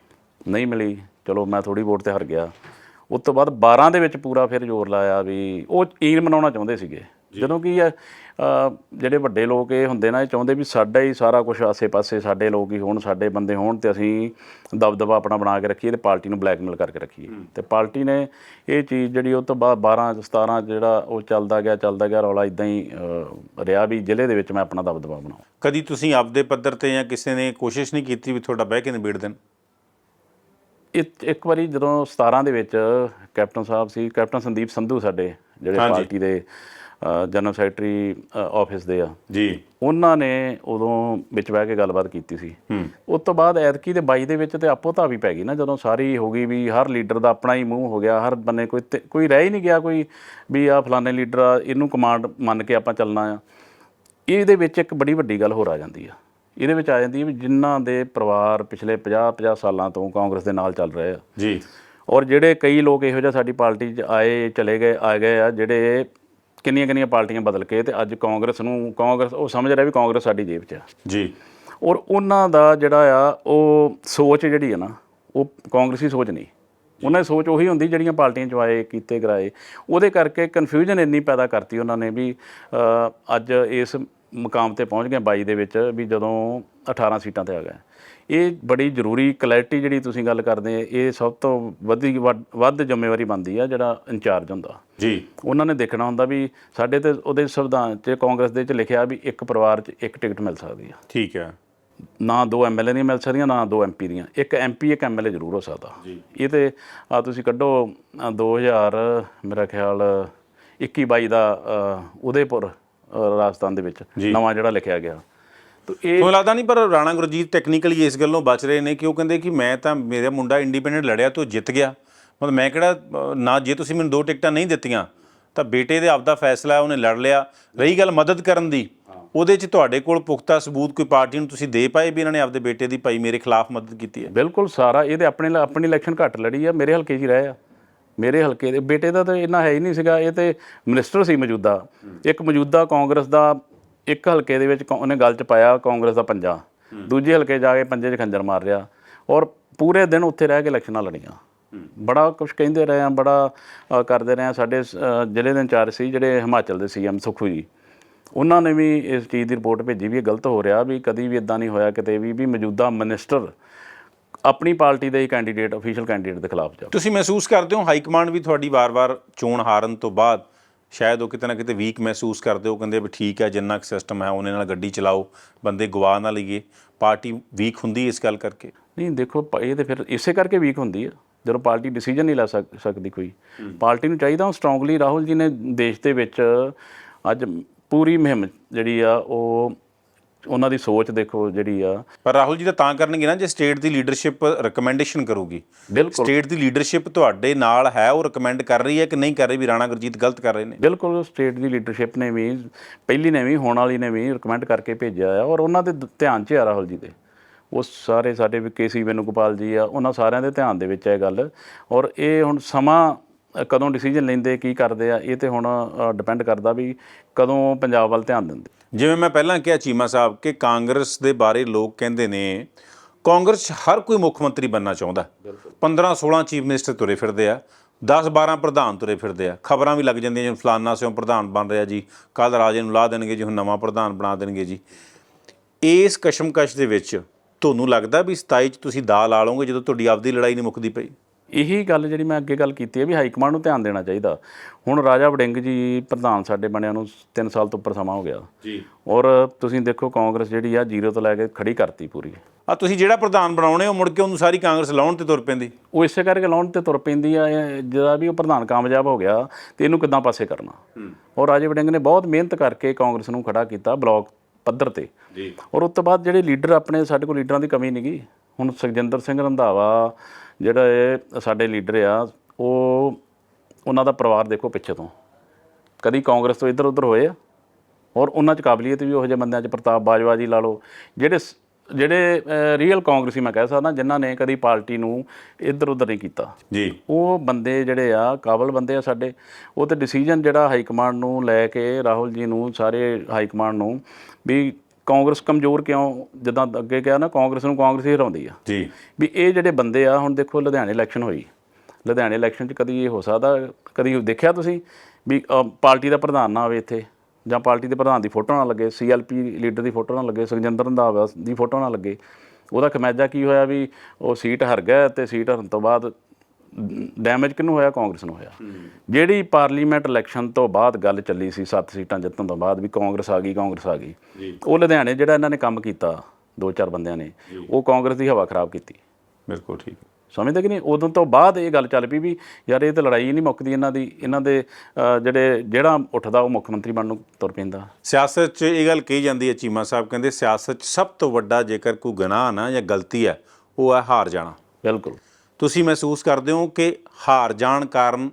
ਨਹੀਂ ਮਿਲੀ। ਚਲੋ ਮੈਂ ਥੋੜੀ ਵੋਟ ਤੇ ਹਾਰ ਗਿਆ। ਉਸ ਤੋਂ ਬਾਅਦ 12 ਦੇ ਵਿੱਚ ਪੂਰਾ ਫਿਰ ਜ਼ੋਰ ਲਾਇਆ ਵੀ ਉਹ ਈਨ ਮਨਾਉਣਾ ਚਾਹੁੰਦੇ ਸੀਗੇ। ਜਦੋਂ ਕੀ ਹੈ ਜਿਹੜੇ ਵੱਡੇ ਲੋਕ ਇਹ ਹੁੰਦੇ ਨਾ ਇਹ ਚਾਹੁੰਦੇ ਵੀ ਸਾਡਾ ਹੀ ਸਾਰਾ ਕੁਝ ਆਸੇ-ਪਾਸੇ ਸਾਡੇ ਲੋਕ ਹੀ ਹੋਣ ਸਾਡੇ ਬੰਦੇ ਹੋਣ ਤੇ ਅਸੀਂ ਦਬਦਬਾ ਆਪਣਾ ਬਣਾ ਕੇ ਰੱਖੀਏ ਤੇ ਪਾਰਟੀ ਨੂੰ ਬਲੈਕਮੇਲ ਕਰਕੇ ਰੱਖੀਏ। ਤੇ ਪਾਰਟੀ ਨੇ ਇਹ ਚੀਜ਼ ਜਿਹੜੀ ਉਹ ਤੋਂ ਬਾਅਦ 12 17 ਜਿਹੜਾ ਉਹ ਚੱਲਦਾ ਗਿਆ ਚੱਲਦਾ ਗਿਆ ਰੌਲਾ ਇਦਾਂ ਹੀ ਰਿਹਾ ਵੀ ਜ਼ਿਲ੍ਹੇ ਦੇ ਵਿੱਚ ਮੈਂ ਆਪਣਾ ਦਬਦਬਾ ਬਣਾਉਂ। ਕਦੀ ਤੁਸੀਂ ਆਪਦੇ ਪੱਧਰ ਤੇ ਜਾਂ ਕਿਸੇ ਨੇ ਕੋਸ਼ਿਸ਼ ਨਹੀਂ ਕੀਤੀ ਵੀ ਤੁਹਾਡਾ ਬਹਿ ਕੇ ਨਿਬੇੜ ਦੇਣ? ਇੱਕ ਇੱਕ ਵਾਰੀ ਜਦੋਂ 17 ਦੇ ਵਿੱਚ ਕੈਪਟਨ ਸਾਹਿਬ ਸੀ ਕੈਪਟਨ ਸੰਦੀਪ ਸੰਧੂ ਸਾਡੇ ਜਿਹੜੇ। ਪਾਰਟੀ ਦੇ ਜਨਰਲ ਸੈਕਟਰੀ ਆਫਿਸ ਦੇ ਆ। ਜੀ। ਉਹਨਾਂ ਨੇ ਉਦੋਂ ਵਿੱਚ ਬਹਿ ਕੇ ਗੱਲਬਾਤ ਕੀਤੀ ਸੀ। ਉਸ ਤੋਂ ਬਾਅਦ ਐਤਕੀ ਦੇ 22 ਦੇ ਵਿੱਚ ਤੇ ਆਪੋ ਧਾਵੀ ਪੈ ਗਈ ਨਾ ਜਦੋਂ ਸਾਰੀ ਹੋ ਗਈ ਵੀ ਹਰ ਲੀਡਰ ਦਾ ਆਪਣਾ ਹੀ ਮੂੰਹ ਹੋ ਗਿਆ ਹਰ ਬੰਨੇ ਕੋਈ ਤੇ- ਕੋਈ ਰਹਿ ਹੀ ਨਹੀਂ ਗਿਆ ਕੋਈ ਵੀ ਆ ਫਲਾਣੇ ਲੀਡਰ ਆ ਇਹਨੂੰ ਕਮਾਂਡ ਮੰਨ ਕੇ ਆਪਾਂ ਚੱਲਣਾ ਆ। ਇਹਦੇ ਵਿੱਚ ਇੱਕ ਬੜੀ ਵੱਡੀ ਗੱਲ ਹੋਰ ਆ ਜਾਂਦੀ ਆ। ਇਹਦੇ ਵਿੱਚ ਆ ਜਾਂਦੀ ਹੈ ਵੀ ਜਿਨ੍ਹਾਂ ਦੇ ਪਰਿਵਾਰ ਪਿਛਲੇ 50 50 ਸਾਲਾਂ ਤੋਂ ਕਾਂਗਰਸ ਦੇ ਨਾਲ ਚੱਲ ਰਹੇ ਆ। ਜੀ। ਔਰ ਜਿਹੜੇ ਕਈ ਲੋਕ ਇਹੋ ਜਿਹਾ ਸਾਡੀ ਪਾਰਟੀ 'ਚ ਆਏ ਚਲੇ ਗਏ ਆ ਗਏ ਆ ਜਿਹੜੇ ਕਿੰਨੀਆਂ ਕਿੰਨੀਆਂ ਪਾਰਟੀਆਂ ਬਦਲ ਕੇ ਤੇ ਅੱਜ ਕਾਂਗਰਸ ਨੂੰ ਕਾਂਗਰਸ ਉਹ ਸਮਝ ਰਿਹਾ ਵੀ ਕਾਂਗਰਸ ਸਾਡੀ ਜੇਬ 'ਚ ਆ। ਜੀ। ਔਰ ਉਹਨਾਂ ਦਾ ਜਿਹੜਾ ਆ ਉਹ ਸੋਚ ਜਿਹੜੀ ਹੈ ਨਾ ਉਹ ਕਾਂਗਰਸੀ ਸੋਚ ਨਹੀਂ। ਉਹਨਾਂ ਦੀ ਸੋਚ ਉਹੀ ਹੁੰਦੀ ਜਿਹੜੀਆਂ ਪਾਰਟੀਆਂ ਚ ਆਏ ਕੀਤੇ ਕਰਾਏ। ਉਹਦੇ ਕਰਕੇ ਕਨਫਿਊਜ਼ਨ ਇੰਨੀ ਪੈਦਾ ਕਰਤੀ ਉਹਨਾਂ ਨੇ ਵੀ ਅੱਜ ਇਸ ਮੁਕਾਮ ਤੇ ਪਹੁੰਚ ਗਏ 22 ਦੇ ਵਿੱਚ ਵੀ ਜਦੋਂ 18 ਸੀਟਾਂ ਤੇ ਆ ਗਏ। ਇਹ ਬੜੀ ਜ਼ਰੂਰੀ ਕਲੈਰਿਟੀ ਜਿਹੜੀ ਤੁਸੀਂ ਗੱਲ ਕਰਦੇ ਆ ਇਹ ਸਭ ਤੋਂ ਵੱਧੀ ਵੱਧ- ਜ਼ਿੰਮੇਵਾਰੀ ਬਣਦੀ ਆ ਜਿਹੜਾ ਇੰਚਾਰਜ ਹੁੰਦਾ। ਜੀ। ਉਹਨਾਂ ਨੇ ਦੇਖਣਾ ਹੁੰਦਾ ਵੀ ਸਾਡੇ ਤੇ ਉਹਦੇ ਸੰਵਿਧਾਨ 'ਚ ਕਾਂਗਰਸ ਦੇ 'ਚ ਲਿਖਿਆ ਵੀ ਇੱਕ ਪਰਿਵਾਰ 'ਚ ਇੱਕ ਟਿਕਟ ਮਿਲ ਸਕਦੀ ਆ। ਠੀਕ ਹੈ ਨਾ ਦੋ ਐਮਐਲਏ ਦੀਆਂ ਮਿਲ ਸਕਦੀਆਂ ਨਾ ਦੋ ਐਮਪੀ ਦੀਆਂ। ਇੱਕ ਐਮਪੀ ਇੱਕ ਐਮਐਲਏ ਜ਼ਰੂਰ ਹੋ ਸਕਦਾ। ਇਹ ਤੇ ਆ ਤੁਸੀਂ ਕੱਢੋ ਅ, 2000 ਮੇਰਾ ਖਿਆਲ 21 22 ਦਾ ਉਦੈਪੁਰ ਰਾਜਸਥਾਨ ਦੇ ਵਿੱਚ ਨਵਾਂ ਜਿਹੜਾ ਲਿਖਿਆ ਗਿਆ। ਤਾਂ ਇਹ ਤੁਹਾਨੂੰ ਲੱਗਦਾ ਨਹੀਂ ਪਰ ਰਾਣਾ ਗੁਰਜੀਤ ਟੈਕਨੀਕਲੀ ਇਸ ਗੱਲੋਂ ਬਚ ਰਹੇ ਨੇ ਕਿ ਉਹ ਕਹਿੰਦੇ ਕਿ ਮੈਂ ਤਾਂ ਮੇਰਾ ਮੁੰਡਾ ਇੰਡੀਪੈਂਡੈਂਟ ਲੜਿਆ ਤੋਂ ਜਿੱਤ ਗਿਆ। ਮਤਲਬ ਮੈਂ ਕਿਹੜਾ ਨਾ ਜੇ ਤੁਸੀਂ ਮੈਨੂੰ ਦੋ ਟਿਕਟਾਂ ਨਹੀਂ ਦਿੱਤੀਆਂ ਤਾਂ ਬੇਟੇ ਦੇ ਆਪਦਾ ਫੈਸਲਾ ਹੈ ਉਹਨੇ ਲੜ ਲਿਆ। ਰਹੀ ਗੱਲ ਮਦਦ ਕਰਨ ਦੀ ਉਹਦੇ 'ਚ ਤੁਹਾਡੇ ਕੋਲ ਪੁਖਤਾ ਸਬੂਤ ਕੋਈ ਪਾਰਟੀ ਨੂੰ ਤੁਸੀਂ ਦੇ ਪਾਏ ਵੀ ਇਹਨਾਂ ਨੇ ਆਪਦੇ ਬੇਟੇ ਦੀ ਭਾਈ ਮੇਰੇ ਖਿਲਾਫ ਮਦਦ ਕੀਤੀ ਹੈ? ਬਿਲਕੁਲ ਸਾਰਾ ਇਹਦੇ ਆਪਣੇ ਆਪਣੀ ਇਲੈਕਸ਼ਨ ਘੱਟ ਲੜੀ ਆ ਮੇਰੇ ਹਲਕੇ 'ਚ ਹੀ ਰਹੇ ਆ। ਮੇਰੇ ਹਲਕੇ ਦੇ ਬੇਟੇ ਦਾ ਤਾਂ ਇੰਨਾ ਹੈ ਹੀ ਨਹੀਂ ਸੀਗਾ ਇਹ ਤੇ ਮਿਨਿਸਟਰ ਸੀ ਮੌਜੂਦਾ। ਇੱਕ ਮੌਜੂਦਾ ਕਾਂਗਰਸ ਦਾ ਇੱਕ ਹਲਕੇ ਦੇ ਵਿੱਚ ਕੌ- ਉਹਨੇ ਗੱਲ 'ਚ ਪਾਇਆ ਕਾਂਗਰਸ ਦਾ ਪੰਜਾ। ਦੂਜੇ ਹਲਕੇ ਜਾ ਕੇ ਪੰਜੇ 'ਚ ਖੰਜਰ ਮਾਰ ਰਿਹਾ। ਔਰ ਪੂਰੇ ਦਿਨ ਉੱਥੇ ਰਹਿ ਕੇ ਇਲੈਕਸ਼ਨਾਂ ਲੜੀਆਂ। ਬੜਾ ਕੁਝ ਕਹਿੰਦੇ ਰਹੇ ਆ ਬੜਾ ਅ, ਕਰਦੇ ਰਹੇ ਆ। ਸਾਡੇ ਅ, ਜ਼ਿਲ੍ਹੇ ਦੇ ਇੰਚਾਰਜ ਸੀ ਜਿਹੜੇ ਹਿਮਾਚਲ ਦੇ ਸੀਐਮ ਸੁਖੂ ਜੀ। ਉਹਨਾਂ ਨੇ ਵੀ ਇਸ ਚੀਜ਼ ਦੀ ਰਿਪੋਰਟ ਭੇਜੀ ਵੀ ਇਹ ਗਲਤ ਹੋ ਰਿਹਾ ਵੀ ਕਦੀ ਵੀ ਇਦਾਂ ਨਹੀਂ ਹੋਇਆ ਕਿਤੇ ਵੀ ਵੀ ਮੌਜੂਦਾ ਮਿਨਿਸਟਰ ਆਪਣੀ ਪਾਰਟੀ ਦੇ ਹੀ ਕੈਂਡੀਡੇਟ ਅਫੀਸ਼ੀਅਲ ਕੈਂਡੀਡੇਟ ਦੇ ਖਿਲਾਫ ਜਾ ਤੁਸੀਂ ਮਹਿਸੂਸ ਕਰਦੇ ਹੋ ਹਾਈ ਕਮਾਂਡ ਵੀ ਤੁਹਾਡੀ ਵਾਰ-ਵਾਰ ਚੋਣ ਹਾਰਨ ਤੋਂ ਬਾਅਦ ਸ਼ਾਇਦ ਉਹ ਕਿਤੇ ਨਾ ਕਿਤੇ ਵੀਕ ਮਹਿਸੂਸ ਕਰਦੇ ਹੋ ਕਹਿੰਦੇ ਵੀ ਠੀਕ ਹੈ ਜਿੰਨਾ ਕੁ ਸਿਸਟਮ ਹੈ ਉਹਨੇ ਨਾਲ ਗੱਡੀ ਚਲਾਓ ਬੰਦੇ ਗਵਾ ਨਾ ਲਈਏ ਪਾਰਟੀ ਵੀਕ ਹੁੰਦੀ ਇਸ ਗੱਲ ਕਰਕੇ। ਨਹੀਂ ਦੇਖੋ ਪ- ਇਹ ਤੇ ਫਿਰ ਇਸੇ ਕਰਕੇ ਵੀਕ ਹੁੰਦੀ ਆ ਜਦੋਂ ਪਾਰਟੀ ਡਿਸੀਜਨ ਨਹੀਂ ਲੈ ਸਕ- ਸਕਦੀ ਕੋਈ। ਪਾਰਟੀ ਨੂੰ ਚਾਹੀਦਾ ਉਹ ਸਟਰੋਂਗਲੀ ਰਾਹੁਲ ਜੀ ਨੇ ਦੇਸ਼ ਦੇ ਵਿੱਚ ਅੱਜ ਪੂਰੀ ਮੁਹਿੰਮ ਜਿਹੜੀ ਆ ਉਹ ਉਹਨਾਂ ਦੀ ਸੋਚ ਦੇਖੋ ਜਿਹੜੀ ਆ। ਪਰ ਰਾਹੁਲ ਜੀ ਤਾਂ ਤਾਂ ਕਰਨਗੇ ਨਾ ਜੇ ਸਟੇਟ ਦੀ ਲੀਡਰਸ਼ਿਪ ਰეკਮੈਂਡੇਸ਼ਨ ਕਰੂਗੀ। ਬਿਲਕੁਲ। ਸਟੇਟ ਦੀ ਲੀਡਰਸ਼ਿਪ ਤੁਹਾਡੇ ਨਾਲ ਹੈ ਉਹ ਰეკਮੈਂਡ ਕਰ ਰਹੀ ਹੈ ਕਿ ਨਹੀਂ ਕਰ ਰਹੀ? ਵੀ ਰਾਣਾ ਗੁਰਜੀਤ ਗਲਤ ਕਰ ਰਹੇ ਨੇ। ਬਿਲਕੁਲ ਸਟੇਟ ਦੀ ਲੀਡਰਸ਼ਿਪ ਨੇ ਵੀ ਪਹਿਲੀ ਨੇ ਵੀ ਹੋਣ ਵਾਲੀ ਨੇ ਵੀ ਰეკਮੈਂਡ ਕਰਕੇ ਭੇਜਿਆ ਆ ਔਰ ਉਹਨਾਂ ਦੇ ਧਿਆਨ 'ਚ ਆ ਰਾਹੁਲ ਜੀ ਦੇ। ਉਹ ਸਾਰੇ ਸਾਡੇ ਵੀ ਕੇਸੀ ਗੋਪਾਲ ਜੀ ਆ ਉਹਨਾਂ ਸਾਰਿਆਂ ਦੇ ਧਿਆਨ ਦੇ ਵਿੱਚ ਹੈ ਗੱਲ। ਔਰ ਇਹ ਹੁਣ ਸਮਾਂ ਕਦੋਂ ਡਿਸੀਜਨ ਲੈਂਦੇ ਕੀ ਕਰਦੇ ਆ ਇਹ ਤੇ ਹੁਣ ਡਿਪੈਂਡ ਕਰਦਾ ਵੀ ਕਦੋਂ ਪੰਜਾਬ ਵੱਲ ਧਿਆਨ ਦਿੰਦੇ। ਜਿਵੇਂ ਮੈਂ ਪਹਿਲਾਂ ਕਿਹਾ ਚੀਮਾ ਸਾਹਿਬ ਕਿ ਕਾਂਗਰਸ ਦੇ ਬਾਰੇ ਲੋਕ ਕਹਿੰਦੇ ਨੇ ਕਾਂਗਰਸ ਹਰ ਕੋਈ ਮੁੱਖ ਮੰਤਰੀ ਬਣਨਾ ਚਾਹੁੰਦਾ। 15 16 ਚੀਫ ਮਿਨਿਸਟਰ ਤੁਰੇ ਫਿਰਦੇ ਆ 10 12 ਪ੍ਰਧਾਨ ਤੁਰੇ ਫਿਰਦੇ ਆ। ਖਬਰਾਂ ਵੀ ਲੱਗ ਜਾਂਦੀਆਂ ਜਿਵੇਂ ਫਲਾਨਾ ਸਿਓ ਪ੍ਰਧਾਨ ਬਣ ਰਿਹਾ ਜੀ ਕੱਲ ਰਾਜੇ ਨੂੰ ਲਾ ਦੇਣਗੇ ਜੀ ਹੁਣ ਨਵਾਂ ਪ੍ਰਧਾਨ ਬਣਾ ਦੇਣਗੇ ਜੀ। ਇਸ ਕਸ਼ਮਕਸ਼ ਦੇ ਵਿੱਚ ਤੁਹਾਨੂੰ ਲੱਗਦਾ ਵੀ 27 ਚ ਤੁਸੀਂ ਦਾ ਲਾ ਲਓਗੇ ਜਦੋਂ ਤੁਹਾਡੀ ਆਪਦੀ ਲੜਾਈ ਨਹੀਂ ਮੁੱਕਦੀ ਪਈ? ਇਹੀ ਗੱਲ ਜਿਹੜੀ ਮੈਂ ਅੱਗੇ ਗੱਲ ਕੀਤੀ ਹੈ ਵੀ ਹਾਈ ਕਮਾਂਡ ਨੂੰ ਧਿਆਨ ਦੇਣਾ ਚਾਹੀਦਾ। ਹੁਣ ਰਾਜਾ ਵੜਿੰਗ ਜੀ ਪ੍ਰਧਾਨ ਸਾਡੇ ਬਣਿਆ ਨੂੰ 3 ਸਾਲ ਤੋਂ ਉੱਪਰ ਸਮਾਂ ਹੋ ਗਿਆ। ਜੀ। ਔਰ ਤੁਸੀਂ ਦੇਖੋ ਕਾਂਗਰਸ ਜਿਹੜੀ ਆ ਜ਼ੀਰੋ ਤੋਂ ਲੈ ਕੇ ਖੜੀ ਕਰਤੀ ਪੂਰੀ। ਆ ਤੁਸੀਂ ਜਿਹੜਾ ਪ੍ਰਧਾਨ ਬਣਾਉਣੇ ਉਹ ਮੁੜ ਕੇ ਉਹਨੂੰ ਸਾਰੀ ਕਾਂਗਰਸ ਲਾਉਣ ਤੇ ਤੁਰ ਪੈਂਦੀ। ਉਹ ਇਸੇ ਕਰਕੇ ਲਾਉਣ ਤੇ ਤੁਰ ਪੈਂਦੀ ਆ ਜਿਹੜਾ ਵੀ ਉਹ ਪ੍ਰਧਾਨ ਕਾਮਯਾਬ ਹੋ ਗਿਆ ਤੇ ਇਹਨੂੰ ਕਿੱਦਾਂ ਪਾਸੇ ਕਰਨਾ। ਔਰ ਰਾਜੇ ਵੜਿੰਗ ਨੇ ਬਹੁਤ ਮਿਹਨਤ ਕਰਕੇ ਕਾਂਗਰਸ ਨੂੰ ਖੜਾ ਕੀਤਾ ਬਲਾਕ ਪੱਧਰ ਤੇ। ਜੀ। ਔਰ ਉਸ ਤੋਂ ਬਾਅਦ ਜਿਹੜੇ ਲੀਡਰ ਆਪਣੇ ਸਾਡੇ ਕੋਲ ਲੀਡਰਾਂ ਦੀ ਕਮੀ ਨਹੀਂਗੀ ਹੁਣ ਸੁਖਜਿੰਦਰ ਸਿੰਘ ਰੰਧਾਵਾ ਜਿਹੜਾ ਇਹ ਸਾਡੇ ਲੀਡਰ ਆ ਉਹ ਉਹਨਾਂ ਦਾ ਪਰਿਵਾਰ ਦੇਖੋ ਪਿੱਛੇ ਤੋਂ। ਕਦੀ ਕਾਂਗਰਸ ਤੋਂ ਇੱਧਰ ਉੱਧਰ ਹੋਏ ਆ ਔਰ ਉਹਨਾਂ 'ਚ ਕਾਬਲੀਅਤ ਵੀ ਉਹੋ ਜਿਹੇ ਬੰਦਿਆਂ 'ਚ ਪ੍ਰਤਾਪ ਬਾਜਵਾ ਜੀ ਲਾ ਲਓ ਜਿਹੜੇ ਜਿਹੜੇ ਰੀਅਲ ਕਾਂਗਰਸੀ ਮੈਂ ਕਹਿ ਸਕਦਾ ਜਿਨ੍ਹਾਂ ਨੇ ਕਦੀ ਪਾਰਟੀ ਨੂੰ ਇੱਧਰ ਉੱਧਰ ਨਹੀਂ ਕੀਤਾ। ਜੀ। ਉਹ ਬੰਦੇ ਜਿਹੜੇ ਆ ਕਾਬਲ ਬੰਦੇ ਆ ਸਾਡੇ। ਉਹ ਤੇ ਡਿਸੀਜਨ ਜਿਹੜਾ ਹਾਈ ਕਮਾਂਡ ਨੂੰ ਲੈ ਕੇ ਰਾਹੁਲ ਜੀ ਨੂੰ ਸਾਰੇ ਹਾਈ ਕਮਾਂਡ ਨੂੰ ਵੀ ਕਾਂਗਰਸ ਕਮਜ਼ੋਰ ਕਿਉਂ ਜਿੱਦਾਂ ਅੱਗੇ ਕਿਹਾ ਨਾ ਕਾਂਗਰਸ ਨੂੰ ਕਾਂਗਰਸ ਹੀ ਹਰਾਉਂਦੀ ਆ। ਜੀ। ਵੀ ਇਹ ਜਿਹੜੇ ਬੰਦੇ ਆ ਹੁਣ ਦੇਖੋ ਲੁਧਿਆਣੇ ਇਲੈਕਸ਼ਨ ਹੋਈ। ਲੁਧਿਆਣੇ ਇਲੈਕਸ਼ਨ 'ਚ ਕਦੀ ਇਹ ਹੋ ਸਕਦਾ ਕਦੀ ਦੇਖਿਆ ਤੁਸੀਂ ਵੀ ਪਾਰਟੀ ਦਾ ਪ੍ਰਧਾਨ ਨਾ ਆਵੇ ਇੱਥੇ ਜਾਂ ਪਾਰਟੀ ਦੇ ਪ੍ਰਧਾਨ ਦੀ ਫੋਟੋ ਨਾ ਲੱਗੇ ਸੀਐਲਪੀ ਲੀਡਰ ਦੀ ਫੋਟੋ ਨਾ ਲੱਗੇ ਸੁਖਜਿੰਦਰ ਰੰਧਾਵਾ ਦੀ ਫੋਟੋ ਨਾ ਲੱਗੇ। ਉਹਦਾ ਖਮਿਆਜਾ ਕੀ ਹੋਇਆ ਵੀ ਉਹ ਸੀਟ ਹਾਰ ਗਿਆ ਤੇ ਸੀਟ ਹਾਰਨ ਤੋਂ ਬਾਅਦ ਡੈਮੇਜ ਕਿਹਨੂੰ ਹੋਇਆ? ਕਾਂਗਰਸ ਨੂੰ ਹੋਇਆ। ਜਿਹੜੀ ਪਾਰਲੀਮੈਂਟ ਇਲੈਕਸ਼ਨ ਤੋਂ ਬਾਅਦ ਗੱਲ ਚੱਲੀ ਸੀ ਸੱਤ ਸੀਟਾਂ ਜਿੱਤਣ ਤੋਂ ਬਾਅਦ ਵੀ ਕਾਂਗਰਸ ਆ ਗਈ ਕਾਂਗਰਸ ਆ ਗਈ। ਉਹ ਲੁਧਿਆਣੇ ਜਿਹੜਾ ਇਹਨਾਂ ਨੇ ਕੰਮ ਕੀਤਾ ਦੋ ਚਾਰ ਬੰਦਿਆਂ ਨੇ ਉਹ ਕਾਂਗਰਸ ਦੀ ਹਵਾ ਖਰਾਬ ਕੀਤੀ। ਬਿਲਕੁਲ ਠੀਕ। ਸਮਝਦੇ ਕਿ ਨਹੀਂ? ਉਦੋਂ ਤੋਂ ਬਾਅਦ ਇਹ ਗੱਲ ਚੱਲ ਪਈ ਵੀ ਯਾਰ ਇਹ ਤਾਂ ਲੜਾਈ ਹੀ ਨਹੀਂ ਮੁੱਕਦੀ ਇਹਨਾਂ ਦੀ ਇਹਨਾਂ ਦੇ ਜਿਹੜੇ ਜਿਹੜਾ ਉੱਠਦਾ ਉਹ ਮੁੱਖ ਮੰਤਰੀ ਬਣਨ ਨੂੰ ਤੁਰ ਪੈਂਦਾ। ਸਿਆਸਤ 'ਚ ਇਹ ਗੱਲ ਕਹੀ ਜਾਂਦੀ ਹੈ ਚੀਮਾ ਸਾਹਿਬ ਕਹਿੰਦੇ ਸਿਆਸਤ 'ਚ ਸਭ ਤੋਂ ਵੱਡਾ ਜੇਕਰ ਕੋਈ ਗੁਨਾਹ ਨਾ ਜਾਂ ਗਲਤੀ ਹੈ ਉਹ ਹੈ ਹਾਰ ਜਾਣਾ। ਬਿਲਕੁਲ। ਤੁਸੀਂ ਮਹਿਸੂਸ ਕਰਦੇ ਹੋ ਕਿ ਹਾਰ ਜਾਣ ਕਾਰਨ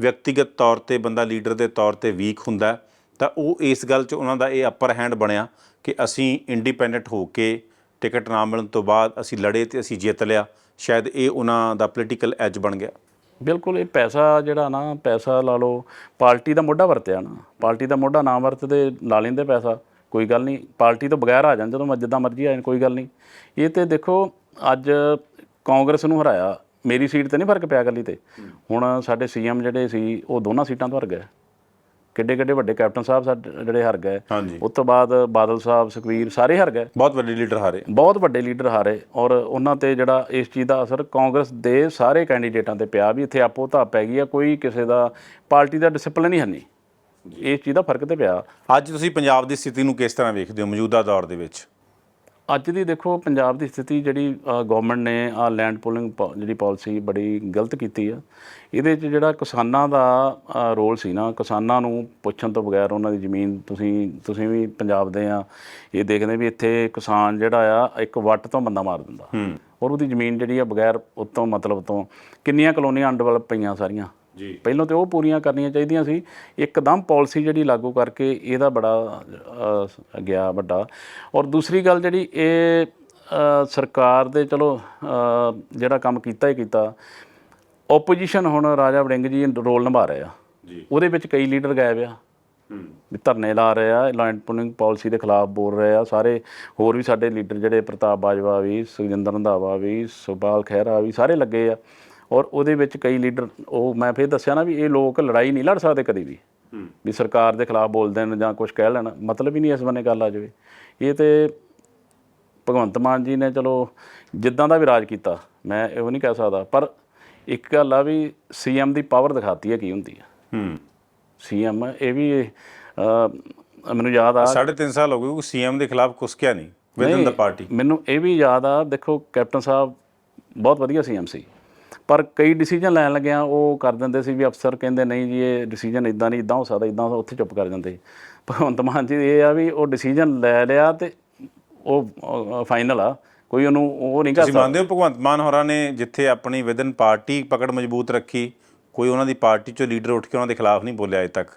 ਵਿਅਕਤੀਗਤ ਤੌਰ ਤੇ ਬੰਦਾ ਲੀਡਰ ਦੇ ਤੌਰ ਤੇ ਵੀਕ ਹੁੰਦਾ ਤਾਂ ਉਹ ਇਸ ਗੱਲ 'ਚ ਉਹਨਾਂ ਦਾ ਇਹ ਅਪਰ ਹੈਂਡ ਬਣਿਆ ਕਿ ਅਸੀਂ ਇੰਡੀਪੈਂਡੈਂਟ ਹੋ ਕੇ ਟਿਕਟ ਨਾ ਮਿਲਣ ਤੋਂ ਬਾਅਦ ਅਸੀਂ ਲੜੇ ਤੇ ਅਸੀਂ ਜਿੱਤ ਲਿਆ, ਸ਼ਾਇਦ ਇਹ ਉਹਨਾਂ ਦਾ ਪੋਲੀਟੀਕਲ ਐਜ ਬਣ ਗਿਆ। ਬਿਲਕੁਲ, ਇਹ ਪੈਸਾ ਜਿਹੜਾ ਨਾ, ਪੈਸਾ ਲਾ ਲਓ, ਪਾਰਟੀ ਦਾ ਮੋਢਾ ਵਰਤਿਆ ਨਾ, ਪਾਰਟੀ ਦਾ ਮੋਢਾ ਨਾ ਵਰਤਦੇ, ਲਾ ਲੈਂਦੇ ਪੈਸਾ, ਕੋਈ ਗੱਲ ਨਹੀਂ, ਪਾਰਟੀ ਤੋਂ ਬਗੈਰ ਆ ਜਾਣ ਜਦੋਂ ਮੈਂ ਜਿੱਦਾਂ ਮਰਜ਼ੀ ਆ ਜਾਣ, ਕੋਈ ਗੱਲ ਨਹੀਂ। ਇਹ ਤੇ ਦੇਖੋ, ਅੱਜ ਕਾਂਗਰਸ ਨੂੰ ਹਰਾਇਆ ਮੇਰੀ ਸੀਟ ਤੇ ਨਹੀਂ ਫ਼ਰਕ ਪਿਆ ਗੱਲੀ ਤੇ। ਹੁਣ ਸਾਡੇ ਸੀਐਮ ਜਿਹੜੇ ਸੀ ਉਹ ਦੋਨਾਂ ਸੀਟਾਂ ਤੋਂ ਹਰ ਗਏ। ਕਿੱਡੇ ਕਿੱਡੇ ਵੱਡੇ ਕੈਪਟਨ ਸਾਹਿਬ ਸਾਡੇ ਜਿਹੜੇ ਹਰ ਗਏ। ਉਸ ਤੋਂ ਬਾਅਦ ਬਾਦਲ ਸਾਹਿਬ ਸੁਖਵੀਰ ਸਾਰੇ ਹਰ ਗਏ। ਬਹੁਤ ਵੱਡੇ ਲੀਡਰ ਹਾਰੇ। ਬਹੁਤ ਵੱਡੇ ਲੀਡਰ ਹਾਰੇ ਔਰ ਉਹਨਾਂ ਤੇ ਜਿਹੜਾ ਇਸ ਚੀਜ਼ ਦਾ ਅਸਰ ਕਾਂਗਰਸ ਦੇ ਸਾਰੇ ਕੈਂਡੀਡੇਟਾਂ ਤੇ ਪਿਆ ਵੀ ਇੱਥੇ ਆਪੋ ਧਾਪ ਪੈ ਗਈ ਆ ਕੋਈ ਕਿਸੇ ਦਾ ਪਾਰਟੀ ਦਾ ਡਿਸਪਲਿਨ ਹੀ ਹੈ ਨਹੀਂ। ਇਸ ਚੀਜ਼ ਦਾ ਫ਼ਰਕ ਤੇ ਪਿਆ। ਅੱਜ ਤੁਸੀਂ ਪੰਜਾਬ ਦੀ ਸਥਿਤੀ ਨੂੰ ਕਿਸ ਤਰ੍ਹਾਂ ਵੇਖਦੇ ਹੋ ਮੌਜੂਦਾ ਦੌਰ ਦੇ ਵਿੱਚ? ਅੱਜ ਦੀ ਦੇਖੋ ਪੰਜਾਬ ਦੀ ਸਥਿਤੀ ਜਿਹੜੀ ਗਵਰਨਮੈਂਟ ਨੇ ਆ ਲੈਂਡ ਪੂਲਿੰਗ ਜਿਹੜੀ ਪਾਲਿਸੀ ਬੜੀ ਗਲਤ ਕੀਤੀ ਆ। ਇਹਦੇ 'ਚ ਜਿਹੜਾ ਕਿਸਾਨਾਂ ਦਾ ਰੋਲ ਸੀ ਨਾ ਕਿਸਾਨਾਂ ਨੂੰ ਪੁੱਛਣ ਤੋਂ ਬਗੈਰ ਉਹਨਾਂ ਦੀ ਜ਼ਮੀਨ ਤੁਸੀਂ ਤੁਸੀਂ ਵੀ ਪੰਜਾਬ ਦੇ ਆ ਇਹ ਦੇਖਦੇ ਵੀ ਇੱਥੇ ਕਿਸਾਨ ਜਿਹੜਾ ਆ ਇੱਕ ਵੱਟ ਤੋਂ ਬੰਦਾ ਮਾਰ ਦਿੰਦਾ। ਔਰ ਉਹਦੀ ਜ਼ਮੀਨ ਜਿਹੜੀ ਆ ਬਗੈਰ ਉਤੋਂ ਮਤਲਬ ਤੋਂ ਕਿੰਨੀਆਂ ਕਲੋਨੀਆਂ ਅਨਡਿਵੈਲਪ ਪਈਆਂ ਸਾਰੀਆਂ। ਜੀ। ਪਹਿਲਾਂ ਤੇ ਉਹ ਪੂਰੀਆਂ ਕਰਨੀਆਂ ਚਾਹੀਦੀਆਂ ਸੀ। ਇੱਕਦਮ ਪਾਲਿਸੀ ਜਿਹੜੀ ਲਾਗੂ ਕਰਕੇ ਇਹਦਾ ਬੜਾ ਗਿਆ ਵੱਡਾ। ਔਰ ਦੂਸਰੀ ਗੱਲ ਜਿਹੜੀ ਇਹ ਸਰਕਾਰ ਦੇ ਚਲੋ ਜਿਹੜਾ ਕੰਮ ਕੀਤਾ ਹੀ ਕੀਤਾ। ਆਪੋਜੀਸ਼ਨ ਹੁਣ ਰਾਜਾ ਵੜਿੰਗ ਜੀ ਰੋਲ ਨਿਭਾ ਰਹੇ ਆ। ਜੀ। ਉਹਦੇ ਵਿੱਚ ਕਈ ਲੀਡਰ ਗਾਇਬ ਆ। ਹੂੰ। ਵੀ ਧਰਨੇ ਲਾ ਰਹੇ ਆ ਲੈਂਡ ਪੂਲਿੰਗ ਪਾਲਿਸੀ ਦੇ ਖਿਲਾਫ ਬੋਲ ਰਹੇ ਆ। ਸਾਰੇ ਹੋਰ ਵੀ ਸਾਡੇ ਲੀਡਰ ਜਿਹੜੇ ਪ੍ਰਤਾਪ ਬਾਜਵਾ ਵੀ ਸੁਖਜਿੰਦਰ ਰੰਧਾਵਾ ਵੀ ਸੁਬਾਲ ਖਹਿਰਾ ਵੀ ਸਾਰੇ ਲੱਗੇ ਆ। ਔਰ ਉਹਦੇ ਵਿੱਚ ਕਈ ਲੀਡਰ ਉਹ ਮੈਂ ਫਿਰ ਦੱਸਿਆ ਨਾ ਵੀ ਇਹ ਲੋਕ ਲੜਾਈ ਨਹੀਂ ਲੜ ਸਕਦੇ ਕਦੀ ਵੀ। ਵੀ ਸਰਕਾਰ ਦੇ ਖਿਲਾਫ ਬੋਲ ਦੇਣ ਜਾਂ ਕੁਝ ਕਹਿ ਲੈਣ ਮਤਲਬ ਹੀ ਨਹੀਂ ਇਸ ਬੰਨੇ ਗੱਲ ਆ ਜਾਵੇ। ਇਹ ਤੇ ਭਗਵੰਤ ਮਾਨ ਜੀ ਨੇ ਚਲੋ ਜਿੱਦਾਂ ਦਾ ਵੀ ਰਾਜ ਕੀਤਾ ਮੈਂ ਇਹ ਨਹੀਂ ਕਹਿ ਸਕਦਾ ਪਰ ਇੱਕ ਗੱਲ ਆ ਵੀ ਸੀਐਮ ਦੀ ਪਾਵਰ ਦਿਖਾਤੀ ਹੈ ਕੀ ਹੁੰਦੀ ਹੈ। ਹੂੰ ਸੀਐਮ ਇਹ ਵੀ ਮੈਨੂੰ ਯਾਦ ਆ ਸਾਢੇ ਤਿੰਨ ਸਾਲ ਹੋ ਗਏ ਕਿ ਸੀਐਮ ਦੇ ਖਿਲਾਫ ਕੁਛ ਕਿਹਾ ਨਹੀਂ ਵਿਦਨ ਦਾ ਪਾਰਟੀ ਮੈਨੂੰ ਇਹ ਵੀ ਯਾਦ ਆ ਦੇਖੋ ਕੈਪਟਨ ਸਾਹਿਬ ਬਹੁਤ ਵਧੀਆ ਸੀਐਮ ਸੀ। ਪਰ ਕਈ ਡਿਸੀਜਨ ਲੈਣ ਲੱਗਿਆ ਉਹ ਕਰ ਦਿੰਦੇ ਸੀ ਵੀ ਅਫਸਰ ਕਹਿੰਦੇ ਨਹੀਂ ਜੀ ਇਹ ਡਿਸੀਜਨ ਇਦਾਂ ਨਹੀਂ ਇਦਾਂ ਹੋ ਸਕਦਾ ਇਦਾਂ ਉੱਥੇ ਚੁੱਪ ਕਰ ਜਾਂਦੇ ਭਗਵੰਤ ਮਾਨ ਜੀ ਇਹ ਆ ਵੀ ਉਹ ਡਿਸੀਜਨ ਲੈ ਲਿਆ ਤੇ ਉਹ ਫਾਈਨਲ ਆ। ਕੋਈ ਉਹਨੂੰ ਉਹ ਨਹੀਂ ਕਰ ਤੁਸੀਂ ਮੰਨਦੇ ਹੋ ਭਗਵੰਤ ਮਾਨ ਹੋਰਾਂ ਨੇ ਜਿੱਥੇ ਆਪਣੀ ਵਿਦਨ ਪਾਰਟੀ ਪਕੜ ਮਜ਼ਬੂਤ ਰੱਖੀ ਕੋਈ ਉਹਨਾਂ ਦੀ ਪਾਰਟੀ ਚੋਂ ਲੀਡਰ ਉੱਠ ਕੇ ਉਹਨਾਂ ਦੇ ਖਿਲਾਫ ਨਹੀਂ ਬੋਲਿਆ ਅਜੇ ਤੱਕ?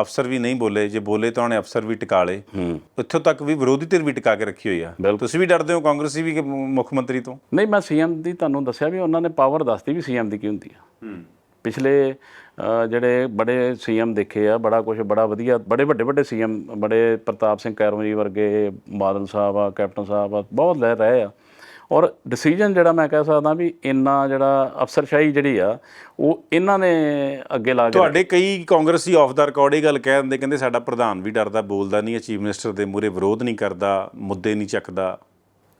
ਅਫਸਰ ਵੀ ਨਹੀਂ ਬੋਲੇ ਜੇ ਬੋਲੇ ਤਾਂ ਉਹਨੇ ਅਫਸਰ ਵੀ ਟਿਕਾ ਲਏ। ਹੂੰ। ਇੱਥੋਂ ਤੱਕ ਵੀ ਵਿਰੋਧੀ ਧਿਰ ਵੀ ਟਿਕਾ ਕੇ ਰੱਖੀ ਹੋਈ ਆ। ਤੁਸੀਂ ਵੀ ਡਰਦੇ ਹੋ ਕਾਂਗਰਸੀ ਵੀ ਮੁੱਖ ਮੰਤਰੀ ਤੋਂ? ਨਹੀਂ ਮੈਂ ਸੀਐਮ ਦੀ ਤੁਹਾਨੂੰ ਦੱਸਿਆ ਵੀ ਉਹਨਾਂ ਨੇ ਪਾਵਰ ਦੱਸਤੀ ਵੀ ਸੀਐਮ ਦੀ ਕੀ ਹੁੰਦੀ ਆ। ਹੂੰ। ਪਿਛਲੇ ਜਿਹੜੇ ਬੜੇ ਸੀਐਮ ਦੇਖੇ ਆ ਬੜਾ ਕੁਝ ਬੜਾ ਵਧੀਆ ਬੜੇ ਵੱਡੇ ਵੱਡੇ ਸੀਐਮ ਬੜੇ ਪ੍ਰਤਾਪ ਸਿੰਘ ਕੈਰੋਂ ਵਰਗੇ ਬਾਦਲ ਸਾਹਿਬ ਆ ਕੈਪਟਨ ਸਾਹਿਬ ਆ ਬਹੁਤ ਲੈ ਰਹੇ ਆ। ਔਰ ਡਿਸੀਜਨ ਜਿਹੜਾ ਮੈਂ ਕਹਿ ਸਕਦਾ ਵੀ ਇੰਨਾ ਜਿਹੜਾ ਅਫਸਰਸ਼ਾਹੀ ਜਿਹੜੀ ਆ ਉਹ ਇਹਨਾਂ ਨੇ ਅੱਗੇ ਲਾ ਕੇ ਤੁਹਾਡੇ ਕਈ ਕਾਂਗਰਸੀ ਆਫ ਦਾ ਰਿਕਾਰਡ ਇਹ ਗੱਲ ਕਹਿ ਦਿੰਦੇ ਕਹਿੰਦੇ ਸਾਡਾ ਪ੍ਰਧਾਨ ਵੀ ਡਰਦਾ ਬੋਲਦਾ ਨਹੀਂ ਹੈ ਚੀਫ ਮਿਨਿਸਟਰ ਦੇ ਮੂਰੇ ਵਿਰੋਧ ਨਹੀਂ ਕਰਦਾ ਮੁੱਦੇ ਨਹੀਂ ਚੱਕਦਾ।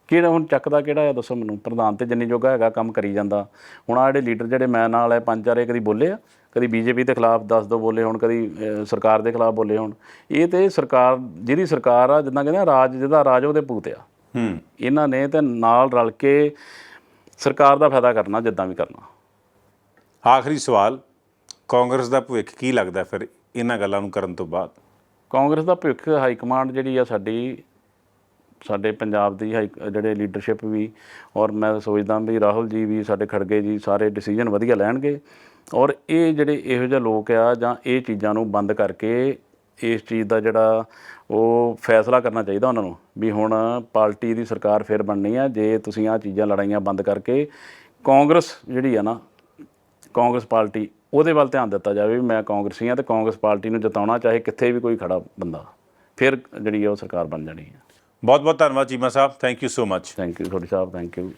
ਕਿਹੜਾ ਹੁਣ ਚੱਕਦਾ ਕਿਹੜਾ ਆ ਦੱਸੋ ਮੈਨੂੰ? ਪ੍ਰਧਾਨ ਤੇ ਜਿੰਨੀ ਜੋਗਾ ਹੈਗਾ ਕੰਮ ਕਰੀ ਜਾਂਦਾ। ਹੁਣ ਆ ਜਿਹੜੇ ਲੀਡਰ ਜਿਹੜੇ ਮੈਂ ਨਾਲ ਹੈ ਪੰਜ ਚਾਰੇ ਕਦੀ ਬੋਲੇ ਆ? ਕਦੀ ਬੀਜੇਪੀ ਦੇ ਖਿਲਾਫ ਦੱਸ ਦੋ ਬੋਲੇ ਹੁਣ ਕਦੀ ਸਰਕਾਰ ਦੇ ਖਿਲਾਫ ਬੋਲੇ ਹੁਣ। ਇਹ ਤੇ ਸਰਕਾਰ ਜਿਹਦੀ ਸਰਕਾਰ ਆ ਜਿੱਦਾਂ ਕਹਿੰਦੇ ਆ ਰਾਜ ਜਿਹਦਾ ਰਾਜ ਉਹਦੇ ਭੂਤ ਆ। ਹੂੰ। ਇਹਨਾਂ ਨੇ ਤੇ ਨਾਲ ਰਲ ਕੇ ਸਰਕਾਰ ਦਾ ਫਾਇਦਾ ਕਰਨਾ ਜਿੱਦਾਂ ਵੀ ਕਰਨਾ। ਆਖਰੀ ਸਵਾਲ ਕਾਂਗਰਸ ਦਾ ਭਵਿੱਖ ਕੀ ਲੱਗਦਾ ਫਿਰ ਇਹਨਾਂ ਗੱਲਾਂ ਨੂੰ ਕਰਨ ਤੋਂ ਬਾਅਦ? ਕਾਂਗਰਸ ਦਾ ਭਵਿੱਖ ਹਾਈ ਕਮਾਂਡ ਜਿਹੜੀ ਆ ਸਾਡੀ ਸਾਡੇ ਪੰਜਾਬ ਦੀ ਜਿਹੜੇ ਲੀਡਰਸ਼ਿਪ ਵੀ ਔਰ ਮੈਂ ਸੋਚਦਾ ਵੀ ਰਾਹੁਲ ਜੀ ਵੀ ਸਾਡੇ ਖੜਗੇ ਜੀ ਸਾਰੇ ਡਿਸੀਜਨ ਵਧੀਆ ਲੈਣਗੇ। ਔਰ ਇਹ ਜਿਹੜੇ ਇਹੋ ਜਿਹੇ ਲੋਕ ਆ ਜਾਂ ਇਹ ਚੀਜ਼ਾਂ ਨੂੰ ਬੰਦ ਕਰਕੇ ਇਸ ਚੀਜ਼ ਦਾ ਜਿਹੜਾ ਉਹ ਫੈਸਲਾ ਕਰਨਾ ਚਾਹੀਦਾ ਉਹਨਾਂ ਨੂੰ ਵੀ ਹੁਣ ਪਾਰਟੀ ਦੀ ਸਰਕਾਰ ਫਿਰ ਬਣਨੀ ਆ ਜੇ ਤੁਸੀਂ ਆ ਚੀਜ਼ਾਂ ਲੜਾਈਆਂ ਬੰਦ ਕਰਕੇ ਕਾਂਗਰਸ ਜਿਹੜੀ ਆ ਨਾ ਕਾਂਗਰਸ ਪਾਰਟੀ ਉਹਦੇ ਵੱਲ ਧਿਆਨ ਦਿੱਤਾ ਜਾਵੇ ਵੀ ਮੈਂ ਕਾਂਗਰਸੀ ਹਾਂ ਤੇ ਕਾਂਗਰਸ ਪਾਰਟੀ ਨੂੰ ਜਿਤਾਉਣਾ ਚਾਹੇ ਕਿੱਥੇ ਵੀ ਕੋਈ ਖੜਾ ਬੰਦਾ ਫਿਰ ਜਿਹੜੀ ਆ ਉਹ ਸਰਕਾਰ ਬਣ ਜਾਣੀ ਹੈ ਬਹੁਤ ਬਹੁਤ ਧੰਨਵਾਦ ਚੀਮਾ ਸਾਹਿਬ thank you so much thank you ਤੁਹਾਡੀ ਸਾਹਿਬ ਥੈਂਕ ਯੂ